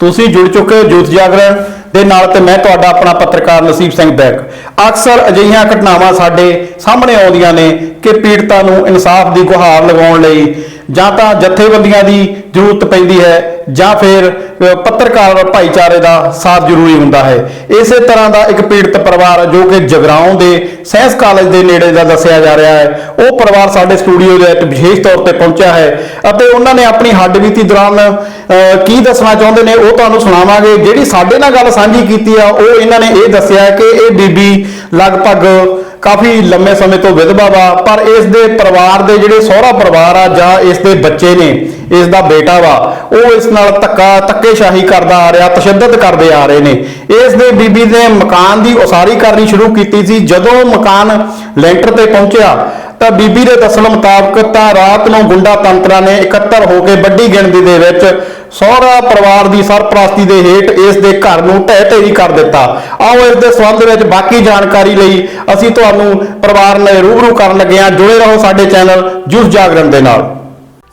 ਤੁਸੀਂ ਜੁੜ ਚੁੱਕੇ ਹੋ ਜੋਤ ਜਾਗਰਣ ਦੇ ਨਾਲ ਤੇ ਮੈਂ ਤੁਹਾਡਾ ਆਪਣਾ ਪੱਤਰਕਾਰ ਨਸੀਬ ਸਿੰਘ ਬੈਕ। ਅਕਸਰ ਅਜਿਹੀਆਂ ਘਟਨਾਵਾਂ ਸਾਡੇ ਸਾਹਮਣੇ ਆਉਂਦੀਆਂ ਨੇ ਕਿ ਪੀੜਤਾਂ ਨੂੰ ਇਨਸਾਫ ਦੀ ਗੁਹਾਰ ਲਗਾਉਣ ਲਈ ਜਾਂ ਤਾਂ ਜਥੇਬੰਦੀਆਂ ਦੀ ਜ਼ਰੂਰਤ ਪੈਂਦੀ ਹੈ, ਜਾਂ ਫਿਰ ਪੱਤਰਕਾਰ ਭਾਈਚਾਰੇ ਦਾ ਸਾਥ ਜ਼ਰੂਰੀ ਹੁੰਦਾ ਹੈ। ਇਸੇ ਤਰ੍ਹਾਂ ਦਾ ਇੱਕ ਪੀੜਤ ਪਰਿਵਾਰ ਜੋ ਕਿ ਜਗਰਾਉਂ ਦੇ ਸਾਇੰਸ ਕਾਲਜ ਦੇ ਨੇੜੇ ਦਾ ਦੱਸਿਆ ਜਾ ਰਿਹਾ ਹੈ, ਉਹ ਪਰਿਵਾਰ ਸਾਡੇ ਸਟੂਡੀਓ ਦੇ ਵਿੱਚ ਵਿਸ਼ੇਸ਼ ਤੌਰ ਤੇ ਪਹੁੰਚਿਆ ਹੈ ਅਤੇ ਉਹਨਾਂ ਨੇ ਆਪਣੀ ਹੱਡਬੀਤੀ ਦੌਰਾਨ ਕੀ ਦੱਸਣਾ ਚਾਹੁੰਦੇ ਨੇ ਉਹ ਤੁਹਾਨੂੰ ਸੁਣਾਵਾਂਗੇ। ਜਿਹੜੀ ਸਾਡੇ ਨਾਲ ਗੱਲ ਸਾਂਝੀ ਕੀਤੀ ਆ, ਉਹ ਇਹਨਾਂ ਨੇ ਇਹ ਦੱਸਿਆ ਕਿ ਇਹ ਬੀਬੀ ਲਗਭਗ ਕਾਫੀ ਲੰਮੇ ਸਮੇਂ ਤੋਂ ਵਿਧਵਾ ਵਾ, ਪਰ ਇਸ ਦੇ ਪਰਿਵਾਰ ਦੇ ਜਿਹੜੇ ਸਹੁਰਾ ਪਰਿਵਾਰ ਆ ਜਾਂ ਇਸ ਦੇ ਬੱਚੇ ਨੇ, ਇਸ ਦਾ ਬੇਟਾ ਵਾ, ਉਹ ਇਸ ਨਾਲ ਧੱਕਾ, ਧੱਕੇਸ਼ਾਹੀ ਕਰਦਾ ਆ ਰਿਹਾ, ਤਸ਼ੱਦਦ ਕਰਦੇ ਆ ਰਹੇ ਨੇ। ਇਸ ਦੇ ਬੀਬੀ ਨੇ ਮਕਾਨ ਦੀ ਉਸਾਰੀ ਕਰਨੀ ਸ਼ੁਰੂ ਕੀਤੀ ਸੀ। ਜਦੋਂ ਮਕਾਨ ਲੈਂਟਰ ਤੇ ਪਹੁੰਚਿਆ ਤਾਂ ਬੀਬੀ ਦੇ ਦੱਸਣ ਮੁਤਾਬਕ ਤਾਂ ਰਾਤ ਨੂੰ ਗੁੰਡਾ ਤੰਤਰਾਂ ਨੇ ਇਕੱਤਰ ਹੋ ਕੇ ਵੱਡੀ ਗਿਣਤੀ ਦੇ ਵਿੱਚ ਸਹੁਰਾ ਪਰਿਵਾਰ ਦੀ ਸਰਪ੍ਰਸਤੀ ਦੇ ਹੇਠ ਇਸ ਦੇ ਘਰ ਨੂੰ ਢਹਿ ਢੇਰੀ ਕਰ ਦਿੱਤਾ। ਆਓ ਇਸ ਦੇ ਸੰਬੰਧ ਵਿੱਚ ਬਾਕੀ ਜਾਣਕਾਰੀ ਲਈ ਅਸੀਂ ਤੁਹਾਨੂੰ ਪਰਿਵਾਰ ਨਾਲ ਰੂਬਰੂ ਕਰਨ ਲੱਗੇ ਹਾਂ। ਜੁੜੇ ਰਹੋ ਸਾਡੇ ਚੈਨਲ ਜੂਸ ਜਾਗਰਣ ਦੇ ਨਾਲ।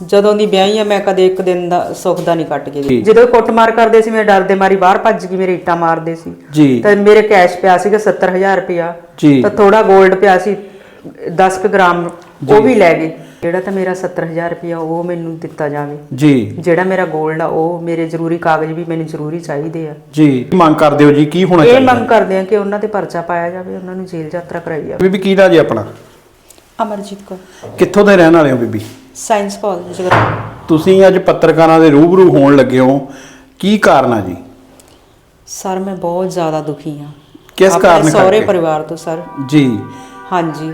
ਜਦੋਂ ਦੀ ਵਿਆਹੀ ਆ ਮੈਂ ਕਦੇ ਇੱਕ ਦਿਨ ਦਾ ਸੁੱਖ ਦਾ ਨਹੀਂ ਕੱਟ ਕੇ। ਦੇਖੀ ਜਦੋਂ ਕੁੱਟਮਾਰ ਕਰਦੇ ਸੀ ਮੇਰੇ ਡਰ ਦੇ ਮਾਰੀ ਬਾਹਰ ਭੱਜ ਗਈ ਮੇਰੇ ਇੱਟਾਂ ਮਾਰਦੇ ਸੀ। ਤੇ ਮੇਰੇ ਕੈਸ਼ ਪਿਆ ਸੀਗਾ 70000 ਰੁਪਇਆ। ਤਾਂ ਥੋੜਾ 골ਡ ਪਿਆ ਸੀ। 10 ਕੁ ਗ੍ਰਾਮ ਉਹ ਵੀ ਲੈ ਗਏ। ਜਿਹੜਾ ਤਾਂ ਮੇਰਾ 70000 ਰੁਪਇਆ ਉਹ ਮੈਨੂੰ ਦਿੱਤਾ ਜਾਵੇ। ਜੀ। ਜਿਹੜਾ ਮੇਰਾ 골ਡ ਆ ਉਹ ਮੇਰੇ ਜ਼ਰੂਰੀ ਕਾਗਜ਼ ਵੀ ਮੈਨੂੰ ਜ਼ਰੂਰੀ ਚਾਹੀਦੇ ਆ। ਜੀ। ਕੀ ਮੰਗ ਕਰਦੇ ਹੋ ਜੀ? ਕੀ ਹੋਣਾ ਇਹ ਚਾਹੀਦਾ? ਮੰਗ ਕਰਦੇ ਆ ਕਿ ਉਹਨਾਂ ਤੇ ਪਰਚਾ ਪਾਇਆ ਜਾਵੇ ਉਹਨਾਂ ਨੂੰ ਜੇਲ੍ਹ ਯਾਤਰਾ ਕਰਾਈ ਜਾਵੇ। ਬੀਬੀ ਕੀ ਨਾਂ ਜੀ ਆਪਣਾ? ਅਮਰਜੀਤ ਕੌਰ। ਕਿੱਥੋਂ ਦੇ ਰਹਿਣ ਵਾਲੇ ਹੋ ਬੀਬੀ? ਸਾਇੰਸ ਕਾਲਜ ਜਗਰਾਉਂ ਤੁਸੀਂ ਅੱਜ ਪੱਤਰਕਾਰਾਂ ਦੇ ਰੂਬਰੂ ਹੋਣ ਲੱਗੇ ਹੋ। ਕੀ ਕਾਰਨ ਆ ਜੀ? ਸਰ ਮੈਂ ਬਹੁਤ ਜ਼ਿਆਦਾ ਦੁਖੀ ਹਾਂ। ਕਿਸ ਆਪਣੇ ਕਾਰਨ ਸਹੁਰੇ ਕਰਕੇ? ਪਰਿਵਾਰ ਤੋਂ ਸਰ। ਜੀ। ਹਾਂਜੀ।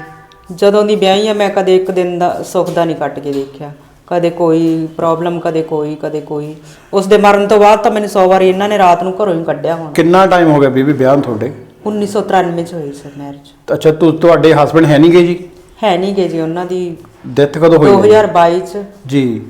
ਜਦੋਂ ਦੀ ਵਿਆਹੀ ਆ ਮੈਂ ਕਦੇ ਇੱਕ ਦਿਨ ਦਾ ਸੁੱਖ ਦਾ ਨਹੀਂ ਕੱਟ ਕੇ ਦੇਖਿਆ। ਕਦੇ ਕੋਈ ਪ੍ਰੋਬਲਮ ਕਦੇ ਕੋਈ ਕਦੇ ਕੋਈ। ਉਸ ਦੇ ਮਰਨ ਤੋਂ ਬਾਅਦ ਤਾਂ ਮੈਨੂੰ 100 ਵਾਰੀ ਇਹਨਾਂ ਨੇ ਰਾਤ ਨੂੰ ਘਰੋਂ ਹੀ ਕੱਢਿਆ ਹੁਣ। ਕਿੰਨਾ ਟਾਈਮ ਹੋ ਗਿਆ ਬੀਬੀ ਵਿਆਹ ਨੂੰ ਤੁਹਾਡੇ? 1993 ਚ ਹੋਈ ਸਰ ਮੈਰਿਜ ਅੱਛਾ ਤੁ ਤੁਹਾਡੇ ਹਸਬੰਡ ਹੈ ਨਹੀਂ ਗਏ ਜੀ? ਹੈ ਨਹੀਂ ਗੇ ਜੀ ਉਹਨਾਂ ਦੀ ਡੈਥ ਕਦੋਂ ਹੋਈ ਹੈ? 2022 ਚ। ਜੀ।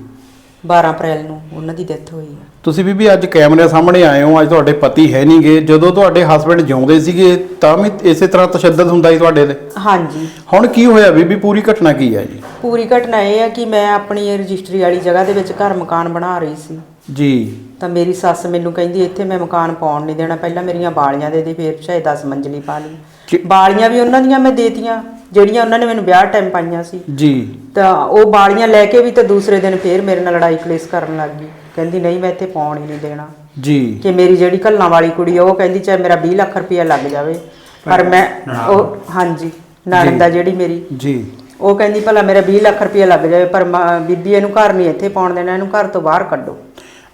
12 ਅਪ੍ਰੈਲ ਨੂੰ ਉਹਨਾਂ ਦੀ ਡੈਥ ਹੋਈ ਆ ਤੁਸੀਂ ਬੀਬੀ ਅੱਜ ਕੈਮਰੇ ਸਾਹਮਣੇ ਆਏ ਹੋ ਅੱਜ ਤੁਹਾਡੇ ਪਤੀ ਹੈ ਨਹੀਂ ਗਏ ਜਦੋਂ ਤੁਹਾਡੇ ਹਸਬੰਡ ਜਿਉਂਦੇ ਸੀਗੇ ਤਾਂ ਵੀ ਇਸੇ ਤਰ੍ਹਾਂ ਤਸ਼ੱਦਦ ਹੁੰਦਾ ਸੀ ਤੁਹਾਡੇ ਤੇ? ਹਾਂਜੀ। ਹੁਣ ਕੀ ਹੋਇਆ ਬੀਬੀ? ਪੂਰੀ ਘਟਨਾ ਕੀ ਹੈ ਜੀ? ਪੂਰੀ ਘਟਨਾ ਇਹ ਹੈ ਕਿ ਮੈਂ ਆਪਣੀ ਰਜਿਸਟਰੀ ਵਾਲੀ ਜਗ੍ਹਾ ਦੇ ਵਿੱਚ ਘਰ ਮਕਾਨ ਬਣਾ ਰਹੀ ਸੀ। ਜੀ। ਤਾਂ ਮੇਰੀ ਸੱਸ ਮੈਨੂੰ ਕਹਿੰਦੀ ਇੱਥੇ ਮੈਂ ਮਕਾਨ ਪਾਉਣ ਨਹੀਂ ਦੇਣਾ। ਪਹਿਲਾਂ ਮੇਰੀਆਂ ਬਾਲੀਆਂ ਦੇ ਦੇ ਫਿਰ ਚਾਹੇ 10 ਮੰਜ਼ਲੀ ਪਾ ਲਈ। ਬਾਲੀਆਂ ਵੀ ਉਹਨਾਂ ਦੀਆਂ ਮੈਂ ਦੇਤੀਆਂ ਜਿਹੜੀਆਂ ਉਹਨਾਂ ਨੇ ਮੈਨੂੰ ਵਿਆਹ ਟਾਈਮ ਪਾਈਆਂ ਸੀ। ਜੀ। ਤਾਂ ਉਹ ਬਾਲੀਆਂ ਲੈ ਕੇ ਵੀ ਤੇ ਦੂਸਰੇ ਦਿਨ ਫੇਰ ਮੇਰੇ ਨਾਲ ਲੜਾਈ ਕਲੇਸ਼ ਕਰਨ ਲੱਗ ਗਈ। ਕਹਿੰਦੀ ਨਹੀਂ ਮੈਂ ਇੱਥੇ ਪਾਉਣ ਹੀ ਨਹੀਂ ਦੇਣਾ। ਜੀ। ਕਿ ਮੇਰੀ ਜਿਹੜੀ ਘੱਲਾਂ ਵਾਲੀ ਕੁੜੀ ਆ ਉਹ ਕਹਿੰਦੀ ਚਾਹੇ ਮੇਰਾ 20 ਲੱਖ ਰੁਪਇਆ ਲੱਗ ਜਾਵੇ ਪਰ ਮੈਂ ਉਹ ਹਾਂਜੀ ਨਣਦ ਆ ਜਿਹੜੀ ਮੇਰੀ ਜੀ। ਉਹ ਕਹਿੰਦੀ ਭਲਾ ਮੇਰਾ 20 ਲੱਖ ਰੁਪਇਆ ਲੱਗ ਜਾਵੇ ਪਰ ਮ- ਬੀਬੀ ਇਹਨੂੰ ਘਰ ਨਹੀਂ ਇੱਥੇ ਪਾਉਣ ਦੇਣਾ ਇਹਨੂੰ ਘਰ ਤੋਂ ਬਾਹਰ ਕੱਢੋ।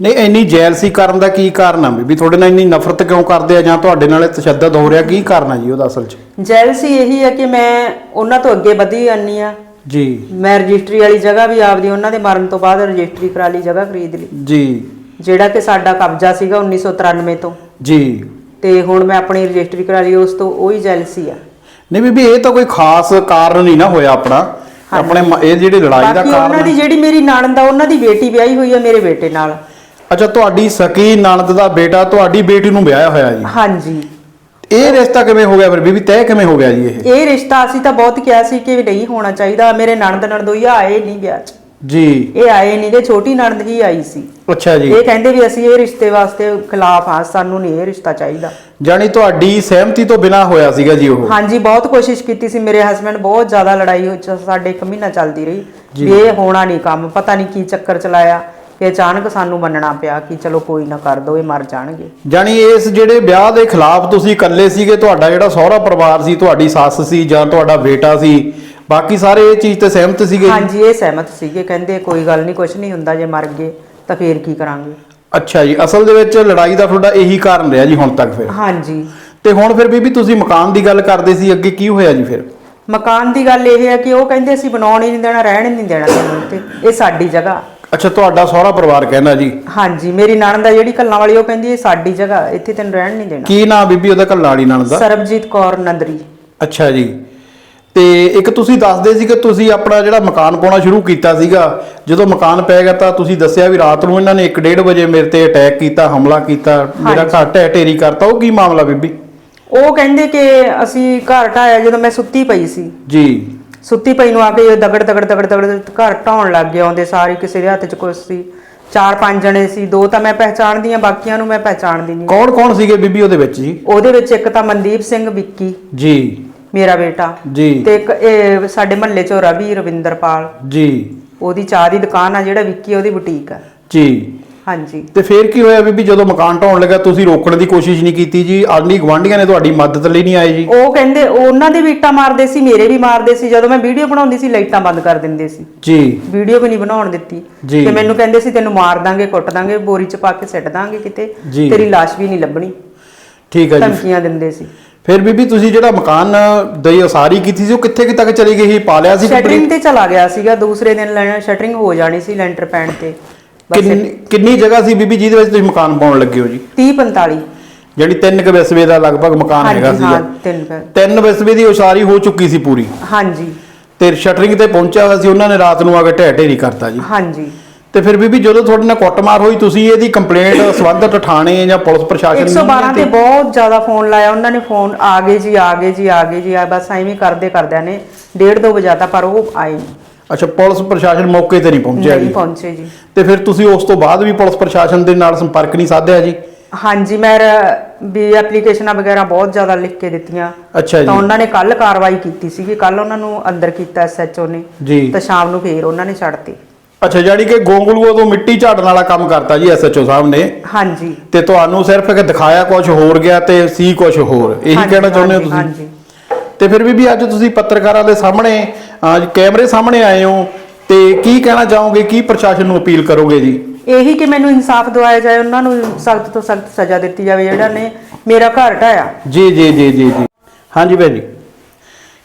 ਨਹੀਂ ਇੰਨੀ ਜੈਲਸੀ ਕਰਨ ਦਾ ਕੀ ਕਾਰਨ ਆ ਬੀਬੀ? ਤੁਹਾਡੇ ਨਾਲ ਇੰਨੀ ਨਫ਼ਰਤ ਕਿਉਂ ਕਰਦੇ ਆ? ਜਾਂ ਤੁਹਾਡੇ ਨਾਲ ਇਹ ਤਸ਼ੱਦਦ ਹੋ ਰਿਹਾ? ਕੀ ਕਾਰਨ ਆ ਜੀ ਉਹਦਾ ਅਸਲ 'ਚ? ਜੈਲਸੀ ਇਹੀ ਹੈ ਕਿ ਮੈਂ ਉਹਨਾਂ ਤੋਂ ਅੱਗੇ ਵਧੀ ਜਾਂਦੀ ਆ। ਜੀ। ਮੈਂ ਰਜਿਸਟਰੀ ਵਾਲੀ ਜਗ੍ਹਾ ਵੀ ਆਪਦੀ ਉਹਨਾਂ ਦੇ ਮਰਨ ਤੋਂ ਬਾਅਦ ਰਜਿਸਟਰੀ ਕਰਾ ਲਈ ਜਗ੍ਹਾ ਖਰੀਦ ਲਈ। ਜੀ। ਜਿਹੜਾ ਕਿ ਸਾਡਾ ਕਬਜ਼ਾ ਸੀਗਾ 1993 ਤੋਂ। ਜੀ। ਤੇ ਹੁਣ ਮੈਂ ਆਪਣੀ ਰਜਿਸਟਰੀ ਕਰਾ ਲਈ ਉਸ ਤੋਂ ਉਹੀ ਜੈਲਸੀ ਆ। ਨਹੀਂ ਬੀਬੀ ਇਹ ਤਾਂ ਕੋਈ ਖਾਸ ਕਾਰਨ ਨਹੀਂ ਨਾ ਹੋਇਆ ਆਪਣਾ। ਆਪਣੇ ਮ- ਇਹ ਜਿਹੜੀ ਲੜਾਈ ਦਾ ਬਾਕੀ ਉਹਨਾਂ ਕਾਰਨ ਦੀ ਜਿਹੜੀ ਮੇਰੀ ਨਣਦ ਆ ਉਹਨਾਂ ਦੀ ਬੇਟੀ ਵਿਆਹੀ ਹੋਈ ਆ ਮੇਰੇ ਬੇਟੇ ਨਾਲ। ਅੱਛਾ ਤੁਹਾਡੀ ਸਕੀ ਨਣਦ ਦਾ ਬੇਟਾ ਤੁਹਾਡੀ ਬੇਟੀ ਨੂੰ ਵਿਆਹਿਆ ਹੋਇਆ ਜੀ। ਹਾਂਜੀ। ਇਹ ਰਿਸ਼ਤਾ ਕਿਵੇਂ ਹੋ ਗਿਆ ਫਿਰ? ਬੀਬੀ ਤੈਅ ਕਿਵੇਂ ਹੋ ਗਿਆ ਜੀ ਇਹ? ਇਹ ਰਿਸ਼ਤਾ ਅਸੀਂ ਤਾਂ ਬਹੁਤ ਕਿਹਾ ਸੀ ਕਿ ਨਹੀਂ ਹੋਣਾ ਚਾਹੀਦਾ। ਮੇਰੇ ਨਣਦ ਨਣਦੋਈਆ ਆਏ ਨਹੀਂ ਵਿਆਹ 'ਚ। ਜੀ। ਇਹ ਆਏ ਨਹੀਂ ਗੇ ਛੋਟੀ ਨਣਦ ਹੀ ਆਈ ਸੀ। ਅੱਛਾ ਜੀ। ਇਹ ਕਹਿੰਦੇ ਵੀ ਅਸੀਂ ਇਹ ਰਿਸ਼ਤੇ ਵਾਸਤੇ ਖਿਲਾਫ ਆ ਸਾਨੂੰ ਨਹੀਂ ਇਹ ਰਿਸ਼ਤਾ ਚਾਹੀਦਾ। ਜਾਣੀ ਤੁਹਾਡੀ ਸਹਿਮਤੀ ਤੋਂ ਬਿਨਾ ਹੋਇਆ ਸੀਗਾ ਜੀ ਉਹ? ਹਾਂਜੀ ਬਹੁਤ ਕੋਸ਼ਿਸ਼ ਕੀਤੀ ਸੀ। ਮੇਰੇ ਹਸਬੰਡ ਬਹੁਤ ਜ਼ਿਆਦਾ ਲੜਾਈ ਹੋਈ ਸਾਡੇ ਇੱਕ ਮਹੀਨਾ ਚੱਲਦੀ ਰਹੀ। ਵੀ ਇਹ ਹੋਣਾ ਨਹੀਂ ਕੰਮ ਪਤਾ ਨਹੀਂ ਕੀ ਚੱਕਰ ਚਲਾਇਆ। ਕਿ ਅਚਾਨਕ ਸਾਨੂੰ ਮੰਨਣਾ ਪਿਆ ਕਿ ਚਲੋ ਕੋਈ ਨਾ ਕਰ ਦੋ ਇਹ ਮਰ ਜਾਣਗੇ। ਜਾਣੀ ਇਸ ਜਿਹੜੇ ਵਿਆਹ ਦੇ ਖਿਲਾਫ ਤੁਸੀਂ ਇਕੱਲੇ ਸੀਗੇ ਤੁਹਾਡਾ ਜਿਹੜਾ ਸਹੁਰਾ ਪਰਿਵਾਰ ਸੀ ਤੁਹਾਡੀ ਸੱਸ ਸੀ ਜਾਂ ਤੁਹਾਡਾ ਬੇਟਾ ਸੀ ਬਾਕੀ ਸਾਰੇ ਇਹ ਚੀਜ਼ ਤੇ ਸਹਿਮਤ ਸੀਗੇ ਜੀ? ਹਾਂਜੀ ਇਹ ਸਹਿਮਤ ਸੀਗੇ ਕਹਿੰਦੇ ਕੋਈ ਗੱਲ ਨਹੀਂ ਕੁਝ ਨਹੀਂ ਹੁੰਦਾ ਜੇ ਮਰ ਗਏ ਤਾਂ ਫੇਰ ਕੀ ਕਰਾਂਗੇ। ਅੱਛਾ ਜੀ ਅਸਲ ਦੇ ਵਿੱਚ ਲੜਾਈ ਦਾ ਤੁਹਾਡਾ ਇਹੀ ਕਾਰਨ ਰਿਹਾ ਜੀ ਹੁਣ ਤੱਕ ਫਿਰ? ਹਾਂਜੀ। ਤੇ ਹੁਣ ਫਿਰ ਬੀਬੀ ਤੁਸੀਂ ਮਕਾਨ ਦੀ ਗੱਲ ਕਰਦੇ ਸੀ ਅੱਗੇ ਕੀ ਹੋਇਆ ਜੀ ਫਿਰ? ਮਕਾਨ ਦੀ ਗੱਲ ਇਹ ਹੈ ਕਿ ਉਹ ਕਹਿੰਦੇ ਅਸੀਂ ਬਣਾਉਣ ਹੀ ਨਹੀਂ ਦੇਣਾ ਰਹਿਣ ਹੀ ਨਹੀਂ ਦੇਣਾ ਤੇ ਇਹ ਸਾਡੀ ਜਗ੍ਹਾ। ਅੱਛਾ ਤੁਹਾਡਾ ਸਹੁਰਾ ਪਰਿਵਾਰ ਕਹਿੰਦਾ ਜੀ। ਹਾਂਜੀ ਮੇਰੀ ਨਣਦ ਆ ਜਿਹੜੀ ਕੱਲਾਂ ਵਾਲੀ ਉਹ ਕਹਿੰਦੀ ਇਹ ਸਾਡੀ ਜਗ੍ਹਾ ਇੱਥੇ ਤੈਨੂੰ ਰਹਿਣ ਨਹੀਂ ਦੇਣਾ। ਕੀ ਨਾਂ ਬੀਬੀ ਉਹਦਾ ਕੱਲਾੜੀ ਨਣ ਦਾ? ਸਰਬਜੀਤ ਕੌਰ ਨੰਦਰੀ। ਅੱਛਾ ਜੀ। ਤੇ ਇੱਕ ਤੁਸੀਂ ਦੱਸਦੇ ਸੀ ਕਿ ਤੁਸੀਂ ਆਪਣਾ ਜਿਹੜਾ ਮਕਾਨ ਪਾਉਣਾ ਸ਼ੁਰੂ ਕੀਤਾ ਸੀਗਾ ਜਦੋਂ ਮਕਾਨ ਪੈ ਗਿਆ ਤਾਂ ਤੁਸੀਂ ਦੱਸਿਆ ਵੀ ਰਾਤ ਨੂੰ ਇਹਨਾਂ ਨੇ 1:30 ਵਜੇ ਮੇਰੇ ਤੇ ਅਟੈਕ ਕੀਤਾ ਹਮਲਾ ਕੀਤਾ ਮੇਰਾ। ਘਰ ਢਹਿ ਢੇਰੀ ਕਰਤਾ ਉਹ ਕੀ ਮਾਮਲਾ ਬੀਬੀ? ਉਹ ਕਹਿੰਦੇ ਕਿ ਅਸੀਂ ਘਰ ਢਾਇਆ ਜਦੋਂ ਮੈਂ ਸੁੱਤੀ ਪਈ ਸੀ। ਜੀ। ਸੁੱਤੀ ਪਈ ਨੂੰ ਆ ਕੇ ਇਹ ਦਗੜ ਦਗੜ ਦਗੜ ਦਗੜ ਘਰ ਢਾਉਣ ਲੱਗ ਗਏ ਆਉਂਦੇ ਸਾਰੇ ਕਿਸੇ ਦੇ ਹੱਥ 'ਚ ਕੁਛ ਸੀ। ਚਾਰ ਪੰਜ ਜਣੇ ਸੀ ਦੋ ਤਾਂ ਮੈਂ ਪਹਿਚਾਣਦੀ ਆ ਬਾਕੀਆਂ ਨੂੰ ਮੈਂ ਪਹਿਚਾਣਦੀ ਨਹੀਂ। ਕੌਣ ਕੌਣ ਸੀਗੇ ਬੀਬੀ ਉਹਦੇ ਵਿੱਚ ਜੀ? ਉਹਦੇ ਵਿੱਚ ਇੱਕ ਤਾਂ ਮਨਦੀਪ ਸਿੰਘ ਵਿੱਕੀ ਜੀ। ਮੇਰਾ ਬੇਟਾ ਜੀ। ਤੇ ਇੱਕ ਇਹ ਸਾਡੇ ਮਹੱਲੇ ਚੋਂ ਰਵੀ ਰਵਿੰਦਰਪਾਲ। ਜੀ। ਉਹਦੀ ਚਾਹ ਦੀ ਦੁਕਾਨ ਆ ਜਿਹੜਾ ਵਿੱਕੀ ਉਹਦੀ ਬੁਟੀਕ ਆ। ਜੀ। ਹਾਂਜੀ। ਤੇ ਫਿਰ ਕੀ ਹੋਇਆ ਬੀਬੀ? ਜਦੋਂ ਮਕਾਨ ਢਾਉਣ ਲੱਗਾ ਤੁਸੀਂ ਰੋਕਣ ਦੀ ਕੋਸ਼ਿਸ਼ ਨਹੀਂ ਕੀਤੀ ਜੀ? ਆਂਢੀ ਗਵਾਂਢੀਆਂ ਨੇ ਤੁਹਾਡੀ ਮਦਦ ਲਈ ਨਹੀਂ ਆਏ ਜੀ? ਉਹ ਕਹਿੰਦੇ ਉਹਨਾਂ ਦੇ ਵੀ ਇੱਟਾਂ ਮਾਰਦੇ ਸੀ ਮੇਰੇ ਵੀ ਮਾਰਦੇ ਸੀ। ਜਦੋਂ ਮੈਂ ਵੀਡੀਓ ਬਣਾਉਂਦੀ ਸੀ ਲਾਈਟਾਂ ਬੰਦ ਕਰ ਦਿੰਦੇ ਸੀ। ਜੀ। ਵੀਡੀਓ ਵੀ ਨਹੀਂ ਬਣਾਉਣ ਦਿੱਤੀ। ਤੇ ਮੈਨੂੰ ਕਹਿੰਦੇ ਸੀ ਤੈਨੂੰ ਮਾਰ ਦਾਂਗੇ ਕੁੱਟ ਦਾਂਗੇ ਬੋਰੀ ਚ ਪਾ ਕੇ ਸਿੱਟ ਦਾਂਗੇ ਕਿਤੇ। ਤੇਰੀ ਲਾਸ਼ ਵੀ ਨਹੀਂ ਲੱਭਣੀ। ਠੀਕ ਹੈ ਜੀ। ਧਮਕੀਆਂ ਦਿੰਦੇ ਸੀ। ਫਿਰ ਬੀਬੀ ਤੁਸੀਂ ਜਿਹੜਾ ਮਕਾਨ ਦੀ ਉਸਾਰੀ ਕੀਤੀ ਸੀ ਉਹ ਕਿੱਥੇ ਕਿੱਥੇ ਤੱਕ ਚਲੀ ਗਈ ਸੀ? ਪਾ ਲਿਆ ਸੀ ਸ਼ਟਰਿੰਗ ਤੇ ਚਲਾ ਗਿਆ ਸੀਗਾ। ਦੂਸਰੇ ਦਿਨ ਲੈਣਾ ਸ਼ਟਰਿੰਗ ਹੋ ਜਾਣੀ ਸੀ ਲੈਂਟਰ ਪੈਣ ਤੇ। ਕਿੰਨੀ ਕਿੰਨੀ ਜਗ੍ਹਾ ਸੀ ਬੀਬੀ ਜਿਹਦੇ ਵਿੱਚ ਤੁਸੀਂ ਮਕਾਨ ਪਾਉਣ ਲੱਗੇ ਹੋ ਜੀ? 30 45 ਜਿਹੜੀ 3 ਕੁ ਵਿਸਵੇ ਦਾ ਲਗਭਗ ਮਕਾਨ ਹੈਗਾ ਹਾਂਜੀ ਹਾਂ ਸੀਗਾ ਤਿੰਨ ਪੈ- ਤਿੰਨ ਵਿਸਵੇ ਦੀ ਉਸਾਰੀ ਹੋ ਚੁੱਕੀ ਸੀ ਪੂਰੀ। ਹਾਂਜੀ। ਤੇ ਸ਼ਟਰਿੰਗ ਤੇ ਪਹੁੰਚਿਆ ਹੋਇਆ ਸੀ ਉਹਨਾਂ ਨੇ ਰਾਤ ਨੂੰ ਆ ਕੇ ਢਹਿ ਢੇਰੀ ਕਰਤਾ ਜੀ। ਹਾਂਜੀ। ਤੇ ਫਿਰ ਬੀਬੀ ਜਦੋਂ ਤੁਹਾਡੇ ਨਾਲ ਕੁੱਟਮਾਰ ਹੋਈ ਤੁਸੀਂ ਇਹਦੀ ਕੰਪਲੇਂਟ ਸੰਬੰਧਤ ਥਾਣੇ ਜਾਂ ਪੁਲਿਸ ਪ੍ਰਸ਼ਾਸਨ ਨੂੰ 112 ਤੇ ਬਹੁਤ ਜ਼ਿਆਦਾ ਫੋਨ ਲਾਇਆ। ਉਹਨਾਂ ਨੇ ਫੋਨ ਆ ਗਏ ਜੀ ਆ ਗਏ ਜੀ ਆ ਗਏ ਜੀ ਆ ਬਸ ਐਵੇਂ ਕਰਦੇ ਕਰਦਿਆਂ ਨੇ। ਡੇਢ ਦੋ ਵਜਾਤਾ ਪਰ ਉਹ ਆਏ ਨਹੀਂ ਅੱਛਾ ਪੁਲਿਸ ਪ੍ਰਸ਼ਾਸਨ ਮੌਕੇ ਤੇ ਨਹੀਂ ਪਹੁੰਚਿਆ ਨਹੀਂ ਜੀ। ਪਹੁੰਚੇ ਜੀ। ਤੇ ਫਿਰ ਤੁਸੀਂ ਉਸ ਤੋਂ ਬਾਅਦ ਵੀ ਪੁਲਿਸ ਪ੍ਰਸ਼ਾਸਨ ਦੇ ਨਾਲ ਸੰਪਰਕ ਨਹੀਂ ਸਾਧਿਆ ਜੀ? ਹਾਂਜੀ ਮੈਂ ਰ- ਵੀ ਐਪਲੀਕੇਸ਼ਨਾਂ ਵਗੈਰਾ ਬਹੁਤ ਜ਼ਿਆਦਾ ਲਿਖ ਕੇ ਦਿੱਤੀਆਂ। ਅੱਛਾ ਤਾਂ ਜੀ ਉਹਨਾਂ ਨੇ ਕੱਲ ਕਾਰਵਾਈ ਕੀਤੀ ਸੀਗੀ ਕੱਲ ਉਹਨਾਂ ਨੂੰ ਅੰਦਰ ਕੀਤਾ ਐਸਐਚਓ ਨੇ। ਜੀ। ਤਾਂ ਸ਼ਾਮ ਨੂੰ ਫੇਰ ਉਹਨਾਂ ਨੇ ਛੱਡਤੀ ਅੱਛਾ ਜਾਨੀ ਕਿ ਗੋਂਗਲੂਆ ਤੋਂ ਮਿੱਟੀ ਝਾੜਨ ਵਾਲਾ ਕੰਮ ਕਰਤਾ ਜੀ ਐਸਐਚਓ ਸਾਹਿਬ ਨੇ। ਹਾਂਜੀ। ਤੇ ਤੁਹਾਨੂੰ ਸਿਰਫ ਇੱਕ ਦਿਖਾਇਆ ਕੁਝ ਹੋਰ ਗਿਆ ਤੇ ਸੀ ਕੁਝ ਹੋਰ। ਇਹੀ ਹਾਂਜੀ, ਕਹਿਣਾ ਚਾਹੁੰਦੇ ਹੋ ਹਾਂਜੀ, ਤੁਸੀਂ? ਹਾਂਜੀ। ਤੇ ਫਿਰ ਵੀ ਵੀ ਅੱਜ ਤੁਸੀਂ ਪੱਤਰਕਾਰਾਂ ਦੇ ਸਾਹਮਣੇ ਅੱਜ ਕੈਮਰੇ ਸਾਹਮਣੇ ਆਏ ਹੋ ਤੇ ਕੀ ਕਹਿਣਾ ਚਾਹੋਗੇ ਕੀ ਪ੍ਰਸ਼ਾਸਨ ਨੂੰ ਅਪੀਲ ਕਰੋਗੇ ਜੀ? ਇਹੀ ਕਿ ਮੈਨੂੰ ਇਨਸਾਫ ਦਿਵਾਇਆ ਜਾਏ ਉਹਨਾਂ ਨੂੰ ਸਖਤ ਤੋਂ ਸਖਤ ਸਜ਼ਾ ਦਿੱਤੀ ਜਾਵੇ ਜਿਹੜਾ ਨੇ ਮੇਰਾ ਘਰ ਢਾਇਆ। ਜੀ ਜੀ ਜੀ ਜੀ ਜੀ। ਹਾਂਜੀ ਭੈਣ ਜੀ।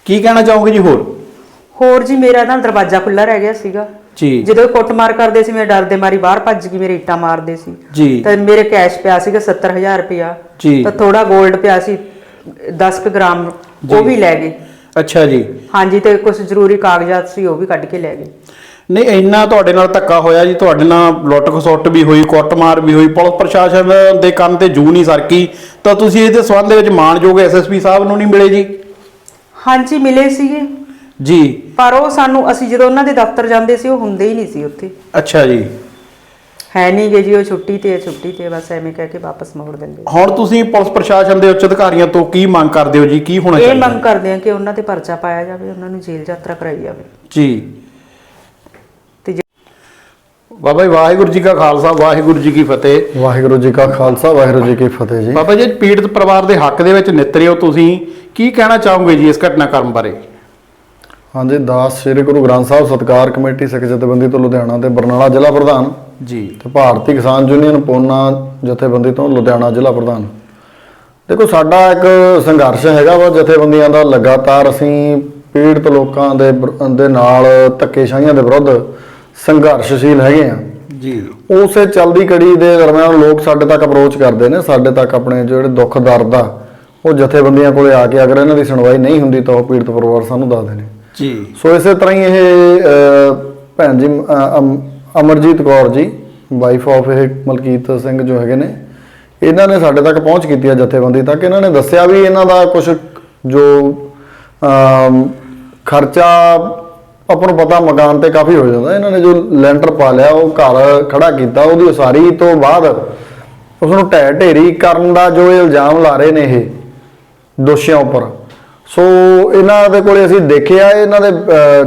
ਕੀ ਕਹਿਣਾ ਚਾਹੋਗੇ ਜੀ ਹੋਰ? ਹੋਰ ਜੀ ਮੇਰਾ ਨਾ ਦਰਵਾਜ਼ਾ ਖੁੱਲਾ ਰਹਿ ਗਿਆ ਸੀਗਾ। ਜੀ। ਜਦੋਂ ਕੁੱਟਮਾਰ ਕਰਦੇ ਸੀ ਮੈਂ ਡਰਦੇ ਮਾਰੀ ਬਾਹਰ ਭੱਜ ਗਈ ਮੇਰੇ ਇੱਟਾਂ ਮਾਰਦੇ ਸੀ। ਜੀ। ਤਾਂ ਮੇਰੇ ਕੈਸ਼ ਪਿਆ ਸੀਗਾ 70000 ਰੁਪਇਆ। ਜੀ। ਤਾਂ ਥੋੜਾ 골ਡ ਪਿਆ ਸੀ 10 ਕੁ ਗ੍ਰਾਮ ਉਹ ਵੀ ਲੈ ਗਏ। ਅੱਛਾ ਜੀ। ਹਾਂਜੀ ਤੇ ਕੁਝ ਜ਼ਰੂਰੀ ਕਾਗਜ਼ਾਤ ਸੀ ਉਹ ਵੀ ਕੱਢ ਕੇ ਲੈ ਗਏ। ਨਹੀਂ ਇੰਨਾ ਤੁਹਾਡੇ ਨਾਲ ਧੱਕਾ ਹੋਇਆ ਜੀ ਤੁਹਾਡੇ ਨਾਲ ਲੁੱਟ ਖਸੁੱਟ ਵੀ ਹੋਈ ਕੁੱਟਮਾਰ ਵੀ ਹੋਈ ਪੁਲਿਸ ਪ੍ਰਸ਼ਾਸਨ ਦੇ ਕੰਨ ਤੇ ਜੂ ਨਹੀਂ ਸਰਕੀ। ਤਾਂ ਤੁਸੀਂ ਇਹਦੇ ਸੰਬੰਧ ਦੇ ਵਿੱਚ ਮਾਨਯੋਗ ਐਸਐਸਪੀ ਸਾਹਿਬ ਨੂੰ ਨਹੀਂ ਮਿਲੇ ਜੀ? ਹਾਂਜੀ ਮਿਲੇ ਸੀਗੇ। ਜੀ। ਪਰ ਉਹ ਸਾਨੂੰ ਅਸੀਂ ਜਦੋਂ ਉਹਨਾਂ ਦੇ ਦਫ਼ਤਰ ਜਾਂਦੇ ਸੀ ਉਹ ਹੁੰਦੇ ਹੀ ਨਹੀਂ ਸੀ ਉੱਥੇ। ਅੱਛਾ ਜੀ। ਹੈ ਨਹੀਂ ਗੇ ਜੀ ਉਹ ਛੁੱਟੀ ਤੇ ਹੈ ਛੁੱਟੀ ਤੇ ਹੈ, ਬਸ ਐਵੇਂ ਕਹਿ ਕੇ ਵਾਪਸ ਮੋੜ ਦਿੰਦੇ ਹੁਣ ਤੁਸੀਂ ਪੁਲਿਸ ਪ੍ਰਸ਼ਾਸਨ ਦੇ ਉੱਚ ਅਧਿਕਾਰੀਆਂ ਤੋਂ ਕੀ ਮੰਗ ਕਰਦੇ ਹੋ ਜੀ? ਕੀ ਹੋਣਾ ਇਹ ਚਾਹੀਦਾ? ਮੰਗ ਕਰਦੇ ਆ ਕਿ ਉਹਨਾਂ ਤੇ ਪਰਚਾ ਪਾਇਆ ਜਾਵੇ ਉਹਨਾਂ ਨੂੰ ਜੇਲ੍ਹ ਯਾਤਰਾ ਕਰਾਈ ਜਾਵੇ। ਜੀ। ਤੇ ਜੇ- ਬਾਬਾ ਜੀ ਵਾਹਿਗੁਰੂ ਜੀ ਕਾ ਖਾਲਸਾ ਵਾਹਿਗੁਰੂ ਜੀ ਕੀ ਫਤਿਹ। ਵਾਹਿਗੁਰੂ ਜੀ ਕਾ ਖਾਲਸਾ ਵਾਹਿਗੁਰੂ ਜੀ ਕੀ ਫਤਿਹ ਜੀ। ਬਾਬਾ ਜੀ ਪੀੜਤ ਪਰਿਵਾਰ ਦੇ ਹੱਕ ਦੇ ਵਿੱਚ ਨਿਤਰੇ ਹੋ ਤੁਸੀਂ। ਕੀ ਕਹਿਣਾ ਚਾਹੋਗੇ ਜੀ ਇਸ ਘਟਨਾਕ੍ਰਮ ਬਾਰੇ? ਹਾਂਜੀ ਦਾਸ ਸ੍ਰੀ ਗੁਰੂ ਗ੍ਰੰਥ ਸਾਹਿਬ ਸਤਕਾਰ ਕਮੇਟੀ ਸਿੱਖ ਜਥੇਬੰਦੀ ਤੋਂ ਲੁਧਿਆਣਾ ਤੇ ਬਰਨਾਲਾ ਜ਼ਿਲ੍ਹਾ ਪ੍ਰਧਾਨ ਜੀ। ਤੇ ਭਾਰਤੀ ਕਿਸਾਨ ਯੂਨੀਅਨ ਪੂਨਾ ਜਥੇਬੰਦੀ ਤੋਂ ਲੁਧਿਆਣਾ ਜ਼ਿਲ੍ਹਾ ਪ੍ਰਧਾਨ। ਦੇਖੋ ਸਾਡਾ ਇੱਕ ਸੰਘਰਸ਼ ਹੈਗਾ ਵਾ ਜਥੇਬੰਦੀਆਂ ਦਾ। ਲਗਾਤਾਰ ਅਸੀਂ ਪੀੜਤ ਲੋਕਾਂ ਦੇ ਦੇ ਨਾਲ ਧੱਕੇਸ਼ਾਹੀਆਂ ਦੇ ਵਿਰੁੱਧ ਸੰਘਰਸ਼ਸ਼ੀਲ ਹੈਗੇ ਆ। ਜੀ। ਉਸੇ ਚਲਦੀ ਕੜੀ ਦੇ ਦਰਮਿਆਨ ਲੋਕ ਸਾਡੇ ਤੱਕ ਅਪਰੋਚ ਕਰਦੇ ਨੇ। ਸਾਡੇ ਤੱਕ ਆਪਣੇ ਜਿਹੜੇ ਦੁੱਖ ਦਰਦ ਆ ਉਹ ਜਥੇਬੰਦੀਆਂ ਕੋਲੇ ਆ ਕੇ ਅਗਰ ਇਹਨਾਂ ਦੀ ਸੁਣਵਾਈ ਨਹੀਂ ਹੁੰਦੀ ਤਾਂ ਉਹ ਪੀੜਤ ਪਰਿਵਾਰ ਸਾਨੂੰ ਦੱਸਦੇ ਨੇ ਜੀ। ਸੋ ਇਸੇ ਤਰ੍ਹਾਂ ਹੀ ਇਹ ਭੈਣ ਜੀ ਅਮਰਜੀਤ ਕੌਰ ਜੀ ਵਾਈਫ ਆਫ ਇਹ ਮਲਕੀਤ ਸਿੰਘ ਜੋ ਹੈਗੇ ਨੇ, ਇਹਨਾਂ ਨੇ ਸਾਡੇ ਤੱਕ ਪਹੁੰਚ ਕੀਤੀ ਹੈ ਜਥੇਬੰਦੀ ਤੱਕ। ਇਹਨਾਂ ਨੇ ਦੱਸਿਆ ਵੀ ਇਹਨਾਂ ਦਾ ਕੁਝ ਜੋ ਖਰਚਾ ਆਪਾਂ ਨੂੰ ਪਤਾ ਮਕਾਨ ਤੇ ਕਾਫੀ ਹੋ ਜਾਂਦਾ। ਇਹਨਾਂ ਨੇ ਜੋ ਲੈਂਟਰ ਪਾ ਲਿਆ, ਉਹ ਘਰ ਖੜਾ ਕੀਤਾ, ਉਹਦੀ ਉਸਾਰੀ ਤੋਂ ਬਾਅਦ ਉਸ ਨੂੰ ਢਹਿ ਢੇਰੀ ਕਰਨ ਦਾ ਜੋ ਇਹ ਇਲਜ਼ਾਮ ਲਾ ਰਹੇ ਨੇ ਇਹ, ਦੋਸ਼ੀਆਂ ਉੱਪਰ। ਸੋ ਇਹਨਾਂ ਦੇ ਕੋਲੇ ਅਸੀਂ ਦੇਖਿਆ ਇਹਨਾਂ ਦੇ